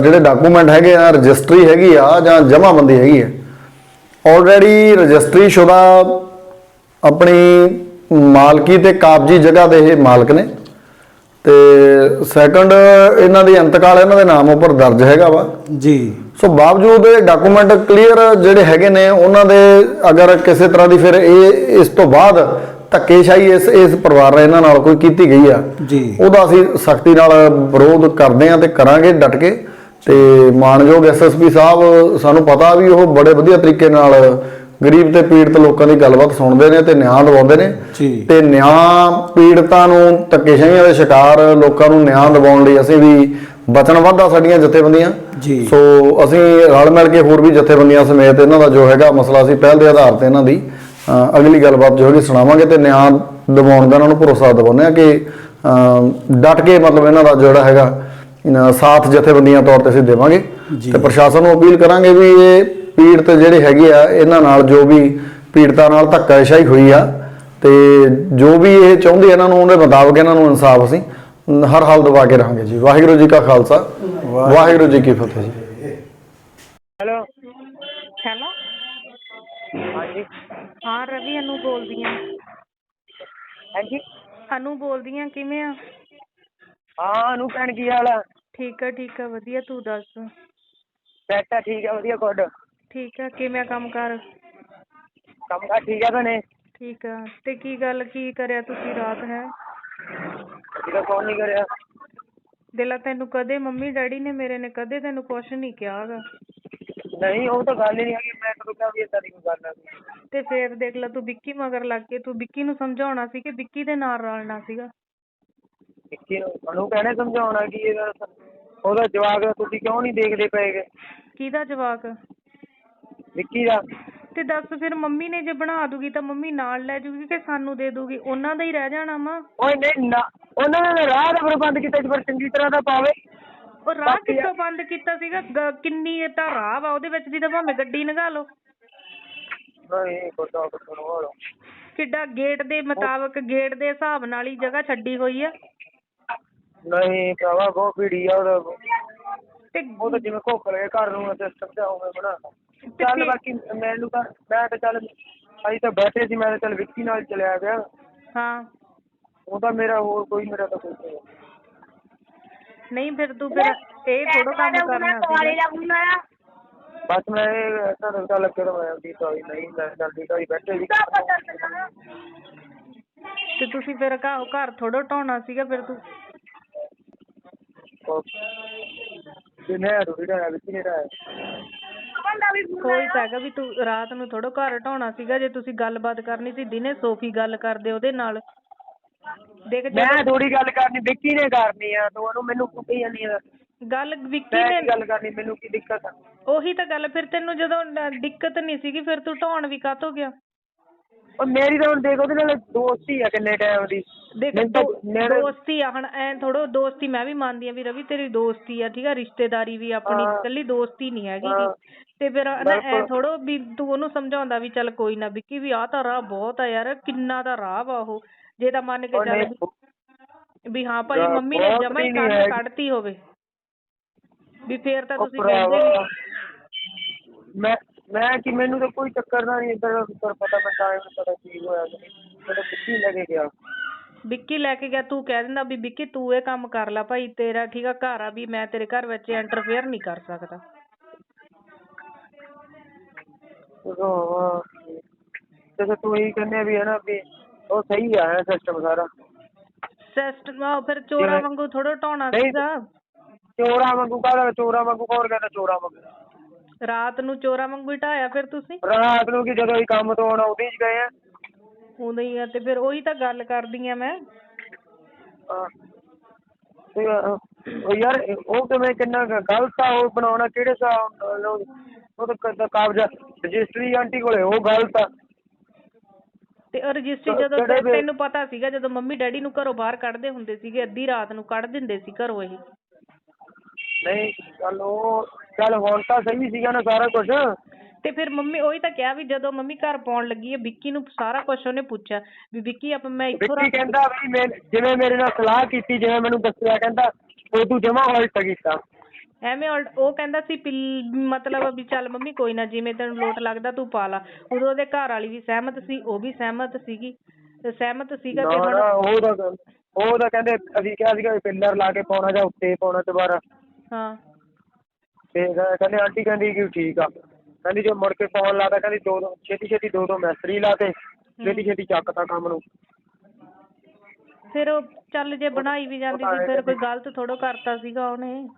ਜਿਹੜੇ ਡਾਕੂਮੈਂਟ ਹੈਗੇ ਆ ਰਜਿਸਟਰੀ ਹੈਗੀ ਆ ਜਾਂ ਜਮ੍ਹਾਂਬੰਦੀ ਹੈਗੀ ਆ ਆਲਰੇਡੀ ਰਜਿਸਟਰੀ ਸ਼ੁਦਾ ਆਪਣੀ ਮਾਲਕੀ ਤੇ ਕਾਬਜੀ ਜਗ੍ਹਾ ਦੇ ਇਹ ਮਾਲਕ ਨੇ। ਤੇ ਸੈਕੰਡ ਇਹਨਾਂ ਦੀ ਇੰਤਕਾਲ ਇਹਨਾਂ ਦੇ ਨਾਮ ਉੱਪਰ ਦਰਜ ਹੈਗਾ ਵਾ। ਜੀ। ਸੋ ਬਾਵਜੂਦ ਇਹ ਡਾਕੂਮੈਂਟ ਕਲੀਅਰ ਜਿਹੜੇ ਹੈਗੇ ਨੇ ਉਹਨਾਂ ਦੇ ਅਗਰ ਕਿਸੇ ਤਰ੍ਹਾਂ ਦੀ ਫਿਰ ਇਹ ਇਸ ਤੋਂ ਬਾਅਦ ਧੱਕੇਸ਼ਾਹੀ ਇਸ ਇਸ ਪਰਿਵਾਰ ਨਾਲ ਇਹਨਾਂ ਨਾਲ ਕੋਈ ਕੀਤੀ ਗਈ ਆ। ਜੀ। ਉਹਦਾ ਅਸੀਂ ਸਖਤੀ ਨਾਲ ਵਿਰੋਧ ਕਰਦੇ ਹਾਂ ਤੇ ਕਰਾਂਗੇ ਡਟ ਕੇ। ਤੇ ਮਾਨਯੋਗ ਐਸਐਸਪੀ ਸਾਹਿਬ ਸਾਨੂੰ ਪਤਾ ਵੀ ਉਹ ਬੜੇ ਵਧੀਆ ਤਰੀਕੇ ਨਾਲ ਗਰੀਬ ਤੇ ਪੀੜਤ ਲੋਕਾਂ ਦੀ ਗੱਲਬਾਤ ਸੁਣਦੇ ਨੇ ਤੇ ਨਿਆਂ ਦਿਵਾਉਂਦੇ ਨੇ। ਜੀ। ਤੇ ਨਿਆਂ ਪੀੜਤਾਂ ਨੂੰ ਧੱਕੇਸ਼ਾਹੀਆਂ ਦੇ ਸ਼ਿਕਾਰ ਲੋਕਾਂ ਨੂੰ ਨਿਆਂ ਦਿਵਾਉਣ ਲਈ ਅਸੀਂ ਵੀ ਵਚਨਬੱਧ ਆ ਸਾਡੀਆਂ ਜਥੇਬੰਦੀਆਂ। ਜੀ। ਸੋ ਅਸੀਂ ਰਲ ਮਿਲ ਕੇ ਹੋਰ ਵੀ ਜਥੇਬੰਦੀਆਂ ਸਮੇਤ ਇਹਨਾਂ ਦਾ ਜੋ ਹੈਗਾ ਮਸਲਾ ਸੀ ਪਹਿਲ ਦੇ ਆਧਾਰ ਤੇ ਇਹਨਾਂ ਦੀ ਅਗਲੀ ਗੱਲਬਾਤ ਜੋ ਹੈਗੀ ਸੁਣਾਵਾਂਗੇ ਤੇ ਨਿਆਂ ਦਿਵਾਉਣ ਦਾ ਇਹਨਾਂ ਨੂੰ ਭਰੋਸਾ ਦਿਵਾਉਂਦੇ ਆ ਕਿ ਡਟ ਕੇ ਮਤਲਬ ਇਹਨਾਂ ਦਾ ਜਿਹੜਾ ਹੈਗਾ ਸਾਥ ਜਥੇਬੰਦੀਆਂ ਤੌਰ ਤੇ ਅਸੀਂ ਦੇਵਾਂਗੇ ਤੇ ਪ੍ਰਸ਼ਾਸਨ ਨੂੰ ਅਪੀਲ ਕਰਾਂਗੇ ਵੀ ਇਹ ਪੀੜਤ ਜਿਹੜੇ ਹੈਗੇ ਆ ਇਹਨਾਂ ਨਾਲ ਜੋ ਵੀ ਪੀੜਤਾਂ ਨਾਲ ਧੱਕਾਸ਼ਾਹੀ ਹੋਈ ਆ ਤੇ ਜੋ ਵੀ ਇਹ ਚਾਹੁੰਦੇ ਇਹਨਾਂ ਨੂੰ ਉਹਦੇ ਮੁਤਾਬਕ ਇਹਨਾਂ ਨੂੰ ਇਨਸਾਫ ਅਸੀਂ ਹਰ ਹਾਲ ਦਵਾ ਕੇ ਰਹਾਂਗੇ ਜੀ। ਵਾਹਿਗੁਰੂ ਜੀ ਕਾ ਖਾਲਸਾ। ਵਾਹਿਗੁਰੂ ਜੀ ਕੀ ਫਤਿਹ ਜੀ। ਹੈਲੋ। ਹੈਲੋ। ਹਾਂਜੀ। ਹਾਂ ਰਵੀ ਅਨੂ ਬੋਲਦੀ ਆ ਹਾਂਜੀ? ਅਨੂ ਬੋਲਦੀ ਆ ਕਿਵੇਂ ਆ? ਹਾਂ ਨੂੰ ਭੈਣ ਕੀ ਹਾਲ ਆ? ਠੀਕ ਆ ਠੀਕ ਆ ਵਧੀਆ ਤੂੰ ਦੱਸ? ਆ ਠੀਕ ਆ ਵਧੀਆ ਗੁੱਡ ਠੀਕ ਆ ਕਿਵੇਂ ਆ ਕੰਮ ਕਰ? ਕੰਮ ਕਾ ਠੀਕ ਆ ਭੈਣੇ। ਠੀਕ ਆ ਤੇ ਕੀ ਗੱਲ ਕੀ ਕਰਿਆ ਤੁਸੀਂ ਰਾਤ ਹੈ? ਜਿਹੜਾ ਫੋਨ ਨਹੀਂ ਕਰਿਆ। ਦਿਲਾ ਤੈਨੂੰ ਕਦੇ ਮੰਮੀ ਡੈਡੀ ਨੇ ਮੇਰੇ ਨੇ ਕਦੇ ਤੈਨੂੰ ਕੁਛ ਨਹੀਂ ਕਿਹਾਗਾ। ਨਹੀਂ ਉਹ ਤਾਂ ਗੱਲ ਹੀ ਨਹੀਂ ਹੈਗੀ ਮੈਂ ਕਦੋਂ ਕਿਹਾ ਵੀ ਏਦਾਂ ਦੀ ਕੋਈ ਗੱਲ ਆ ਤੇ ਫੇਰ ਦੇਖ ਲੈ ਤੂੰ ਵਿੱਕੀ ਮਗਰ ਲੱਗ ਕੇ ਤੂੰ ਵਿੱਕੀ ਨੂੰ ਸਮਝਾਉਣਾ ਸੀ ਕਿ ਵਿੱਕੀ ਦੇ ਨਾਲ ਰਲਣਾ ਸੀਗਾ? ਵਿੱਕੀ ਨੂੰ ਉਹਨੂੰ ਕਹਿਣੇ ਸਮਝਾਉਣਾ ਕਿ ਇਹਦਾ ਉਹਦਾ ਜਵਾਬ ਤੁਸੀਂ ਕਿਉਂ ਨਹੀਂ ਦੇਖਦੇ ਪਏਗੇ? ਕਿਹਦਾ ਜਵਾਕ? ਵਿੱਕੀ ਦਾ। ਤੇ ਦੱਸ ਫਿਰ ਮੰਮੀ ਨੇ ਜੇ ਬਣਾ ਦੂਗੀ ਤਾਂ ਮੰਮੀ ਨਾਲ ਲੈ ਜੂਗੀ ਕਿ ਸਾਨੂੰ ਦੇ ਦੂਗੀ? ਉਹਨਾਂ ਦਾ ਹੀ ਰਹਿ ਜਾਣਾ ਮਾਂ ਓਏ ਨਹੀਂ ਨਾ ਉਹਨਾਂ ਨੇ ਰਾਹ ਦਾ ਪ੍ਰਬੰਧ ਕੀਤਾ ਪਰ ਚੰਗੀ ਤਰ੍ਹਾਂ ਦਾ ਪਾਵੇ। ਉਹ ਰਾਹ ਕਿੱਥੋਂ ਬੰਦ ਕੀਤਾ ਸੀਗਾ? ਗ- ਕਿੰਨੀ ਇਹ ਤਾਂ ਰਾਹ ਵਾ ਉਹਦੇ ਵਿੱਚ ਦੀ ਤਾਂ ਭਾਵੇਂ ਗੱਡੀ ਲੰਘਾ ਲਓ। ਨਹੀਂ ਕਿੱਡਾ ਗੇਟ ਦੇ ਮੁਤਾਬਕ ਗੇਟ ਦੇ ਹਿਸਾਬ ਨਾਲ ਹੀ ਜਗ੍ਹਾ ਛੱਡੀ ਹੋਈ ਆ। ਨਹੀਂ ਭਰਾਵਾ ਬਹੁਤ ਭੀੜੀ ਆ ਉਹਦਾ। ਤੇ ਉਹ ਤਾਂ ਜਿਵੇਂ ਘੋਖ ਲਏ ਘਰ ਨੂੰ ਅਤੇ ਸਮਝਾਉਂਗੇ ਬਣਾ ਤੇ ਚੱਲ ਫਿਰ- ਬਾਕੀ ਮੈਨੂੰ ਤਾਂ ਮੈਂ ਤਾਂ ਚੱਲ ਅਸੀਂ ਤਾਂ ਬੈਠੇ ਸੀ ਮੈਂ ਤਾਂ ਚੱਲ ਵਿੱਕੀ ਨਾਲ ਚਲਿਆ ਗਿਆ ਹਾਂ। ਉਹ ਤਾਂ ਮੇਰਾ ਹੋਰ ਕੋਈ ਮੇਰਾ ਤਾਂ ਕੋਈ ਨਹੀਂ। ਨਹੀਂ ਫਿਰ ਤੂੰ ਫਿਰ ਇਹ ਥੋੜਾ ਕੰਮ ਕਰਨਾ ਸੀਗਾ। ਬਸ ਮੈਂ ਇਹ ਤਾਂ ਰਸਤਾ ਲੱਗੇ ਤਾਂ ਮੈਂ ਵੀ ਤਾਂ ਨਹੀਂ ਮੈਂ ਜਲਦੀ ਤਾਂ ਹੀ ਬੈਠੇ ਸੀ। ਤੇ ਤੁਸੀਂ ਫਿਰ ਘਰ ਘਰ ਥੋੜਾ ਢਾਉਣਾ ਸੀਗਾ ਫਿਰ ਤੂੰ ਤੇ ਮੈਂ ਰੋਟੀ ਦਾ ਕੋਈ ਹੈਗਾ ਵੀ ਤੂੰ ਰਾਤ ਨੂੰ ਥੋੜਾ ਘਰ ਢਾਉਣਾ ਸੀਗਾ ਜੇ ਤੁਸੀਂ ਗੱਲਬਾਤ ਕਰਨੀ ਸੀ ਦਿਨੇ ਸੋਫੀ ਗੱਲ ਕਰਦੇ ਉਹਦੇ ਨਾਲ। ਦੇਖ ਮੈਂ ਥੋੜੀ ਗੱਲ ਕਰਨੀ ਵਿੱਕੀ ਨੇ ਕਰਨੀ ਆ ਤੂੰ ਉਹਨੂੰ ਮੈਨੂੰ ਕੁੱਟੀ ਜਾਂਦੀ ਆ ਗੱਲ ਵਿੱਕੀ ਮੈਂ ਨੇ ਕੀ ਗੱਲ ਕਰਨੀ ਮੈਨੂੰ ਕੀ ਦਿੱਕਤ ਆ ਉਹੀ ਤਾਂ ਗੱਲ ਫਿਰ ਤੈਨੂੰ ਜਦੋਂ ਨ- ਦਿੱਕਤ ਨਹੀਂ ਸੀਗੀ ਫਿਰ ਤੂੰ ਢਾਉਣ ਵੀ ਕਾਹਤੋਂ ਗਿਆ ਉਹ ਮੇਰੀ ਤਾਂ ਹੁਣ ਦੇਖ ਉਹਦੇ ਨਾਲ ਦੋਸਤੀ ਆ ਕਿੰਨੇ ਟਾਈਮ ਦੀ ਦੇਖ ਮੈਨੂੰ ਤਾਂ- ਦੋ- ਮੇਰੇ- ਦੋਸਤੀ ਆ ਹੁਣ ਐ ਥੋੜੋ ਦੋਸਤੀ ਮੈਂ ਵੀ ਮੰਨਦੀ ਆ ਵੀ ਰਵੀ ਤੇਰੀ ਦੋਸਤੀ ਆ ਠੀਕ ਆ ਰਿਸ਼ਤੇਦਾਰੀ ਵੀ ਆਪਣੀ ਹਾਂ। ਇਕੱਲੀ ਦੋਸਤੀ ਨਹੀਂ ਹੈਗੀ ਗੀ। ਹਾਂ। ਤੇ ਫਿਰ ਨਾ ਐ ਬਿਲਕੁਲ। ਥੋੜੋ ਵੀ ਤੂੰ ਉਹਨੂੰ ਸਮਝਾਉਂਦਾ ਵੀ ਚੱਲ ਕੋਈ ਨਾ ਵਿੱਕੀ ਵੀ ਆਹ ਤਾਂ ਰਾਹ ਬਹੁਤ ਆ ਯਾਰ ਕਿੰਨਾ ਦਾ ਰਾਹ ਵਾ ਉਹ ਜੇ ਤਾਂ ਮੰਨ ਕੇ ਚੱਲ ਨਹੀਂ, ਵੀ- ਹਾਂ ਭਾਈ ਮੰਮੀ ਨੇ ਜਮਾ ਹੀ ਨਹੀਂ ਕੰਨ। ਕੱਢਤੀ ਹੋਵੇ। ਵੀ ਫੇਰ ਤਾਂ ਤੁਸੀਂ ਕਹਿੰਦੇ ਭਰਾਵਾ, ਨੀ। ਮੈਂ ਮੈਂ ਕਿ ਮੈਨੂੰ ਤਾਂ ਕੋਈ ਚੱਕਰ ਦਾ ਨਹੀਂ ਇੱਧਰ ਪਰ ਪਤਾ ਮੈਂ ਟਾਈਮ ਪਤਾ ਕੀ ਹੋਇਆ ਕਿ ਮੈਂ ਤਾਂ ਕਿੱਥੇ ਲੈ ਕੇ ਗਿਆ। ਵਿੱਕੀ ਲੈ ਕੇ ਗਿਆ ਤੂੰ ਕਹਿ ਦਿੰਦਾ ਵੀ ਵਿੱਕੀ ਤੂੰ ਇਹ ਕੰਮ ਕਰ ਲੈ ਭਾਈ ਤੇਰਾ ਠੀਕ ਆ ਘਰ ਆ ਵੀ ਮੈਂ ਤੇਰੇ ਘਰ ਵਿੱਚ ਇੰਟਰਫੇਅਰ ਨਹੀਂ ਕਰ ਸਕਦਾ। ਉਹ ਤੇ ਇਹੀ ਕਹਿੰਦੇ ਵੀ ਹੈ ਨਾ ਵੀ ਉਹ ਸਹੀ ਆ ਸਿਸਟਮ ਸਾਰਾ। ਸਿਸਟਮ ਆ ਫਿਰ ਚੋਰਾਂ ਜਿਵੇਂ- ਵਾਂਗੂ ਥੋੜਾ ਢਾਉਣਾ ਨਹੀਂ। ਸੀਗਾ ਚੋਰਾਂ ਵਾਂਗੂ ਕਾਹਦਾ ਚੋਰਾਂ ਵਾਂਗੂ ਕੌਣ ਕਹਿੰਦਾ ਚੋਰਾਂ ਵਾਂਗੂ? ਰਾਤ ਨੂੰ ਚੋਰਾਂ ਵਾਂਗੂ ਹੀ ਢਾਇਆ ਫਿਰ ਤੁਸੀਂ? ਰਾਤ ਨੂੰ ਕਿ ਜਦੋਂ ਅਸੀਂ ਕੰਮ ਤੋਂ ਆਉਣਾ ਉਹਦੇ 'ਚ ਗਏ ਆ। ਉਦੋਂ ਹੀ ਆ ਤੇ ਫਿਰ ਉਹੀ ਤਾਂ ਗੱਲ ਕਰਦੀ ਆ ਮੈਂ। ਹਾਂ। ਤੇ ਅਹ, ਉਹ ਯਾਰ ਉਹ ਕਿਵੇਂ ਕਿੰਨਾ ਕੁ ਗਲਤ ਆ ਉਹ ਬਣਾਉਣਾ ਕਿਹੜੇ ਹਿਸਾਬ ਨਾਲ ਉਹ ਉਹ ਤਾਂ ਕ- ਕਾਬਜ਼ਾ ਰਜਿਸਟਰੀ ਆਂਟੀ ਕੋਲੇ ਉਹ ਗਲਤ ਆ। ਤੇ ਉਹ ਰਜਿਸਟਰੀ ਜਦੋਂ ਤੈਨੂੰ ਪਤਾ ਸੀਗਾ ਜਦੋਂ ਮੰਮੀ ਡੈਡੀ ਨੂੰ ਘਰੋਂ ਬਾਹਰ ਕੱਢਦੇ ਹੁੰਦੇ ਸੀਗੇ ਅੱਧੀ ਰਾਤ ਨੂੰ ਕੱਢ ਦਿੰਦੇ ਸੀ ਘਰੋਂ ਇਹ। ਨਹੀਂ ਚੱਲ ਉਹ ਚੱਲ ਹੁਣ ਤਾਂ ਸਹੀ ਸੀਗਾ ਨਾ ਸਾਰਾ ਕੁਝ ਤੇ ਫਿਰ ਮੰਮੀ ਉਹੀ ਤਾਂ ਕਿਹਾ ਵੀ ਜਦੋਂ ਮੰਮੀ ਘਰ ਪਾਉਣ ਲੱਗੀ ਹੈ ਵਿੱਕੀ ਨੂੰ ਸਾਰਾ ਕੁਝ ਉਹਨੇ ਪੁੱਛਿਆ ਵੀ ਵਿੱਕੀ ਆਪ ਮੈਂ ਇੱਥੋਂ ਵਿੱਕੀ ਕਹਿੰਦਾ ਵੀ ਮੈਂ ਜਿਵੇਂ ਮੇਰੇ ਨਾਲ ਸਲਾਹ ਕੀਤੀ ਜਿਵੇਂ ਮੈਨੂੰ ਦੱਸਿਆ ਕਹਿੰਦਾ ਉਹ ਤੂੰ ਜਮਾ ਉਲਟ ਕੀਤਾ। ਐਵੇਂ ਉਹ ਕਹਿੰਦਾ ਸੀ ਮਤਲਬ ਵੀ ਚੱਲ ਮੰਮੀ ਕੋਈ ਨਾ ਜਿਵੇਂ ਤੈਨੂੰ ਲੋਟ ਲੱਗਦਾ ਤੂੰ ਪਾ ਲਾ। ਉਦੋਂ ਉਹਦੇ ਘਰ ਵਾਲੀ ਵੀ ਸਹਿਮਤ ਸੀ ਉਹ ਵੀ ਸਹਿਮਤ ਸੀਗੀ। ਸਹਿਮਤ ਸੀਗਾ ਤੇ ਹੁਣ ਉਹ ਤਾਂ ਉਹ ਤਾਂ ਕਹਿੰਦੇ ਅਸੀਂ ਕਿਹਾ ਸੀਗਾ ਪਿੱਲਰ ਲਾ ਕੇ ਪਾਉਣਾ ਜਾਂ ਉੱਤੇ ਪਾਉਣਾ ਦੁਬਾਰਾ। ਹਾਂ। ਤੇ ਕ- ਕਹਿੰਦੇ ਆਂਟੀ ਕਹਿੰਦੀ ਕਿ ਠੀਕ ਆ। ਕਹਿੰਦੀ ਜੋ ਮੁੜ ਕੇ ਪਾਉਣ ਲਾਤਾ ਕਹਿੰਦੀ ਦੋ ਦੋ ਛੇਤੀ ਛੇਤੀ ਦੋ ਦੋ ਮੈਸਤਰੀ ਲਾਤੇ ਛੇਤੀ ਛੇਤੀ ਚੱਕਤਾ ਕੰਮ ਨੂੰ। ਫਿਰ ਉਹ ਚੱਲ ਜੇ ਬਣਾਈ ਵੀ ਜਾਂਦੀ ਸੀ ਫਿਰ ਕੋਈ ਗਲਤ ਥੋੜੋ ਕਰਤਾ ਸੀਗਾ ਉਹਨੇ।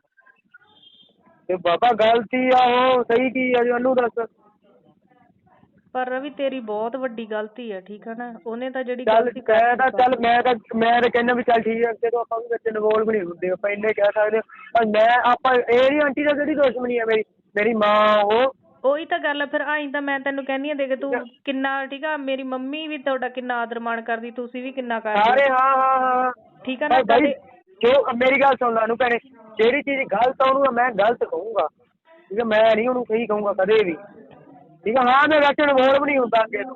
ਤੇ ਬਾਬਾ ਗਲਤੀ ਆ ਉਹ ਸਹੀ ਕੀ ਆ ਜੀ ਉਹਨੂੰ ਦੱਸ। ਪਰ ਰਵੀ ਤੇਰੀ ਬਹੁਤ ਵੱਡੀ ਗਲਤੀ ਹੈ ਠੀਕ ਹੈ ਨਾ? ਉਹਨੇ ਤਾਂ ਜਿਹੜੀ ਚੱਲ ਗਲਤੀ ਮੈਂ ਤਾਂ ਚੱਲ ਮੈਂ ਤਾਂ ਮੈਂ ਤਾਂ ਕਹਿੰਦਾ ਵੀ ਚੱਲ ਠੀਕ ਆ ਜਦੋਂ ਆਪਾਂ ਵੀ ਵਿੱਚ ਇਨਵੋਲਵ ਨਹੀਂ ਹੁੰਦੇ ਆਪਾਂ ਇੰਨੇ ਕਹਿ ਸਕਦੇ ਹਾਂ। ਪਰ ਮੈਂ ਆਪਾਂ ਇਹ ਨਹੀਂ ਆਂਟੀ ਦਾ ਕਿਹੜੀ ਦੁਸ਼ਮਣੀ ਆ ਮੇਰੀ ਮੇਰੀ ਮਾਂ ਉਹ। ਉਹੀ ਤਾਂ ਗੱਲ ਆ ਫਿਰ ਆਈ ਤਾਂ ਮੈਂ ਤੈਨੂੰ ਕਹਿੰਦੀ ਆ ਦੇਖ ਤੂੰ ਕਿੰਨਾ ਠੀਕ ਆ ਮੇਰੀ ਮੰਮੀ ਵੀ ਤੁਹਾਡਾ ਕਿੰਨਾ ਆਦਰ ਮਾਣ ਕਰਦੀ ਤੁਸੀਂ ਵੀ ਕਿੰਨਾ ਕਰਦੇ। ਸਾਰੇ ਹਾਂ ਹਾਂ ਹਾਂ। ਠੀਕ ਆ ਨਾ ਕਦੇ ਜੋ ਮੇਰੀ ਗੱਲ ਸੁਣ ਲੈ ਨੂੰ ਭੈਣੇ ਜਿਹੜੀ ਚੀਜ਼ ਗਲਤ ਆ ਉਹਨੂੰ ਮੈਂ ਗਲਤ ਕਹੂੰਗਾ। ਠੀਕ ਹੈ ਮੈਂ ਨਹੀਂ ਉਹਨੂੰ ਸਹੀ ਕਹੂੰਗਾ ਕਦੇ ਵੀ। ਠੀਕ ਆ ਹਾਂ ਮੈਂ ਵਿੱਚ ਇਨਵੋਲਵ ਨਹੀਂ ਹੁੰਦਾ ਅੱਗੇ ਤੋਂ।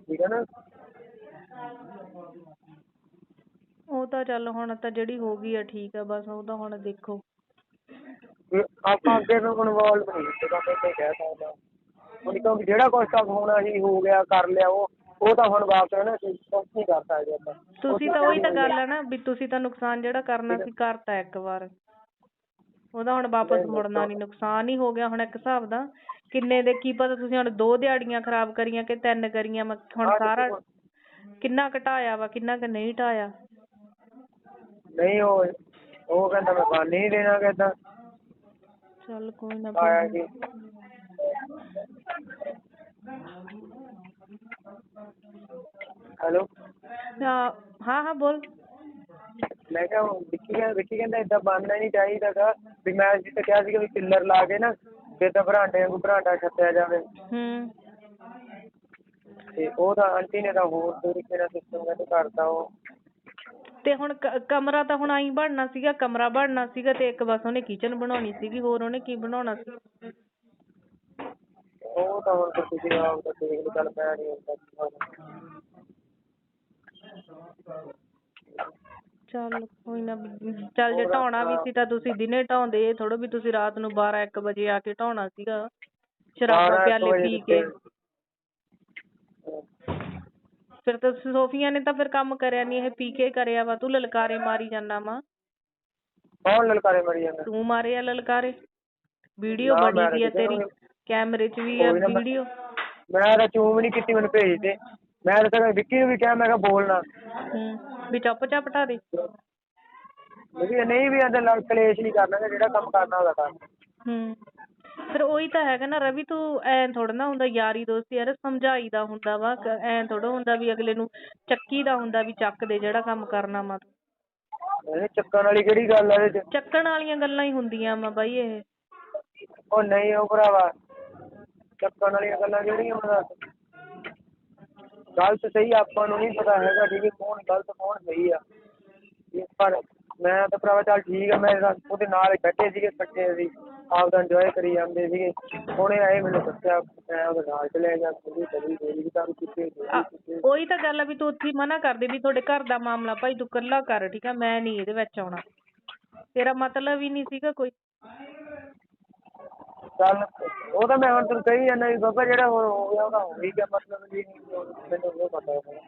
ਠੀਕ ਹੈ ਨਾ? ਉਹ ਤਾਂ ਚੱਲ ਹੁਣ ਤਾਂ ਜਿਹੜੀ ਹੋ ਗਈ ਆ ਠੀਕ ਆ ਬਸ ਉਹ ਤਾਂ ਹੁਣ ਦੇਖੋ। ਵੀ ਆਪਾਂ ਅੱਗੇ ਤੋਂ ਇਨਵੋਲਵ ਨਹੀਂ ਹੁੰਦੇ ਤਾਂ ਕਹਿ ਸਕਦਾ। ਹੁਣ ਕਿਉਂਕਿ ਜਿਹੜਾ ਕੁਛ ਤਾਂ ਹੋਣਾ ਸੀ ਹੋ ਗਿਆ ਕਰ ਲਿਆ ਉਹ ਉਹ ਤਾਂ ਹੁਣ ਵਾਪਸ ਹੈ ਨਾ ਕੁਛ ਨਹੀਂ ਕਰ ਸਕਦੇ ਆਪਾਂ। ਤੁਸੀਂ ਤਾਂ ਉਹੀ ਤਾਂ ਗੱਲ ਆ ਨਾ ਵੀ ਤੁਸੀਂ ਤਾਂ ਨੁਕਸਾਨ ਜਿਹੜਾ ਕਰਨਾ ਸੀ ਕਰਤਾ ਇੱਕ ਵਾਰ। ਉਹਦਾ ਹੁਣ ਵਾਪਸ ਮੁੜਨਾ ਨਹੀਂ ਨੁਕਸਾਨ ਹੀ ਹੋ ਗਿਆ ਹੁਣ ਇੱਕ ਹਿਸਾਬ ਦਾ। ਕਿੰਨੇ ਦੇ ਕੀ ਪਤਾ ਤੁਸੀਂ ਹੁਣ ਦੋ ਦਿਹਾੜੀਆਂ ਖਰਾਬ ਕਰੀਆਂ ਕਿ ਤਿੰਨ ਕਰੀਆਂ ਹੁਣ ਸਾਰਾ ਕਿੰਨਾ ਘਟਾਇਆ ਵਾ ਕਿੰਨਾ ਕੁ ਨਹੀਂ ਢਾਇਆ ਨਹੀਂ ਉਹ ਉਹ ਕਹਿੰਦਾ ਮੈਂ ਬੰਨ ਨਹੀਂ ਦੇਣਾ ਕਹਿੰਦਾ ਚੱਲ ਕੋਈ ਨਾ ਆਇਆ ਜੀ ਹੈਲੋ ਹਾਂ ਹਾਂ ਹਾਂ ਬੋਲ। ਮੈਂ ਕਿਹਾ ਉਹ ਵਿੱਕੀ ਕਹਿੰਦਾ ਵਿੱਕੀ ਕਹਿੰਦਾ ਏਦਾਂ ਬਣਨਾ ਨਹੀਂ ਚਾਹੀਦਾ ਗਾ ਵੀ ਮੈਂ ਜਿੱਥੇ ਕਿਹਾ ਸੀਗਾ ਵੀ ਪਿੱਲਰ ਲਾ ਕੇ ਨਾ ਫਿਰ ਤਾਂ ਬਰਾਂਡੇ ਵਾਂਗੂ ਬਰਾਂਡਾ ਛੱਤਿਆ ਜਾਵੇ। ਹੂੰ। ਤੇ ਉਹ ਤਾਂ ਆਂਟੀ ਨੇ ਤਾਂ ਹੋਰ ਤਰੀਕੇ ਨਾਲ ਸਿਸਟਮ ਕਹਿੰਦੇ ਕਰਤਾ ਉਹ। ਤੇ ਹੁਣ ਕ- ਕਮਰਾ ਤਾਂ ਹੁਣ ਆਈ ਬਣਨਾ ਸੀਗਾ ਕਮਰਾ ਬਣਨਾ ਸੀਗਾ ਤੇ ਇੱਕ ਬਸ ਉਹਨੇ ਕਿਚਨ ਬਣਾਉਣੀ ਸੀਗੀ ਹੋਰ ਉਹਨੇ ਕੀ ਬਣਾਉਣਾ ਸੀ? ਉਹ ਤਾਂ ਹੁਣ ਫਿਰ ਤੁਸੀਂ ਆਪ ਤਾਂ ਦੇਖ ਲਓ ਚੱਲ ਮੈਂ ਨਹੀਂ ਹੁੰਦਾ ਚੱਲ ਕੋਈ ਨਾ ਚੱਲ ਜੇ ਢਾਉਣਾ ਵੀ ਸੀ ਤਾਂ ਤੁਸੀਂ ਦਿਨੇ ਢਾਉਂਦੇ ਇਹ ਥੋੜੋ ਵੀ ਤੁਸੀਂ ਰਾਤ ਨੂੰ 12 1 ਵਜੇ ਆ ਕੇ ਢਾਉਣਾ ਸੀਗਾ। ਸ਼ਰਾਬ ਇੱਕ ਪਿਆਲੇ ਪੀ ਕੇ। ਫਿਰ ਤਾਂ ਸੋਫੀਆ ਨੇ ਤਾਂ ਫਿਰ ਕੰਮ ਕਰਿਆ ਨਹੀਂ ਇਹ ਪੀ ਕੇ ਕਰਿਆ ਵਾ ਤੂੰ ਲਲਕਾਰੇ ਮਾਰੀ ਜਾਂਦਾ ਵਾ। ਕੌਣ ਲਲਕਾਰੇ ਮਰੀ ਜਾਂਦਾ? ਤੂੰ ਮਾਰੇ ਆ ਲਲਕਾਰੇ। ਵੀਡੀਓ ਨਾ, ਬਣੀ ਆ ਤਾਂ ਤੇਰੀ। ਕੈਮਰੇ 'ਚ ਵੀ ਆ ਨਾ ਵੀਡੀਓ ਮੈਂ ਤਾਂ ਚੂਮ ਨਹੀਂ ਕੀਤੀ ਮੈਨੂੰ ਭੇਜ ਦੇ। ਮੈਂ ਤਾਂ ਤੱਕ ਵਿੱਕੀ ਨੂੰ ਵੀ ਕਿਹਾ ਮੈਂ ਕਿਹਾ ਬੋਲਣਾ। ਹੂੰ ਵੀ ਚੁੱਪ ਚਾਪ ਢਾ ਦੇ। ਵੀ ਨਹੀਂ ਵੀ ਅੰਦਰ ਲੜ ਕਲੇਸ਼ ਨਹੀਂ ਕਰਨਾ ਗਾ, ਜਿਹੜਾ ਕੰਮ ਕਰਨਾ ਉਹਦਾ ਕਰ। ਹੂੰ ਫਿਰ ਉਹੀ ਤਾਂ ਹੈਗਾ ਨਾ ਰਵੀ ਤੂੰ ਐਂ ਥੋੜਾ ਨਾ ਹੁੰਦਾ ਯਾਰੀ ਦੋਸਤੀ ਯਾਰ ਸਮਝਾਈਦਾ ਹੁੰਦਾ ਵਾ ਕ- ਐਂ ਥੋੜਾ ਹੁੰਦਾ ਵੀ ਅਗਲੇ ਨੂੰ ਚੱਕੀ ਦਾ ਹੁੰਦਾ ਵੀ ਚੱਕ ਦੇ ਜਿਹੜਾ ਕੰਮ ਕਰਨਾ ਵਾ। ਤੂੰ। ਇਹ ਚੱਕਣ ਵਾਲੀ ਕਿਹੜੀ ਗੱਲ ਆ ਇਹਦੇ ਚ? ਚੱਕਣ ਵਾਲੀਆਂ ਗੱਲਾਂ ਹੀ ਹੁੰਦੀਆਂ ਵਾ ਬਾਈ ਇਹ। ਉਹ ਨਹੀਂ ਉਹ ਭਰਾਵਾ ਚੱਕਣ ਵਾਲੀਆਂ ਗੱਲਾਂ ਜਿਹੜੀਆਂ ਹੁਣ ਗਲਤ ਸਹੀ ਆਪਾਂ ਨੂੰ ਨਹੀਂ ਪਤਾ ਹੈਗਾ ਠੀਕ ਹੈ ਕੌਣ ਗਲਤ ਕੌਣ ਸਹੀ ਆ। ਪਰ ਮੈਂ ਤਾਂ ਭਰਾਵਾ ਚੱਲ ਠੀਕ ਆ ਮੈਂ ਉਹਦੇ ਨਾਲ ਬੈਠੇ ਸੀਗੇ ਇਕੱਠੇ ਅਸੀਂ ਆਪਦਾ ਇੰਜੋਏ ਕਰੀ ਜਾਂਦੇ ਸੀਗੇ। ਉਹਨੇ ਆਏ ਮੈਨੂੰ ਦੱਸਿਆ ਮੈਂ ਉਹਦੇ ਨਾਲ ਚਲੇ ਗਿਆ ਕੁੜੀ ਕਦੀ ਮੇਰੀ ਤਾਂ ਕਿਤੇ ਉਹੀ ਤਾਂ ਗੱਲ ਆ ਵੀ ਤੂੰ ਉੱਥੇ ਹੀ ਮਨਾ ਕਰਦੇ ਵੀ ਤੁਹਾਡੇ ਘਰ ਦਾ ਮਾਮਲਾ ਭਾਈ ਤੂੰ ਇਕੱਲਾ ਕਰ ਠੀਕ ਆ ਮੈਂ ਨਹੀਂ ਇਹਦੇ ਵਿੱਚ ਆਉਣਾ। ਤੇਰਾ ਮਤਲਬ ਹੀ ਨਹੀਂ ਸੀਗਾ ਕੋਈ। ਚੱਲ ਉਹ ਤਾਂ ਮੈਂ ਹੁਣ ਤੈਨੂੰ ਕਹੀ ਜਾਂਦਾ ਵੀ ਬਾਬਾ ਜਿਹੜਾ ਹੁਣ ਹੋ ਗਿਆ ਉਹਦਾ ਹੋ ਹੀ ਗਿਆ ਮਤਲਬ ਜੀ ਮੈਨੂੰ ਉਹ ਪਤਾ ਹੈ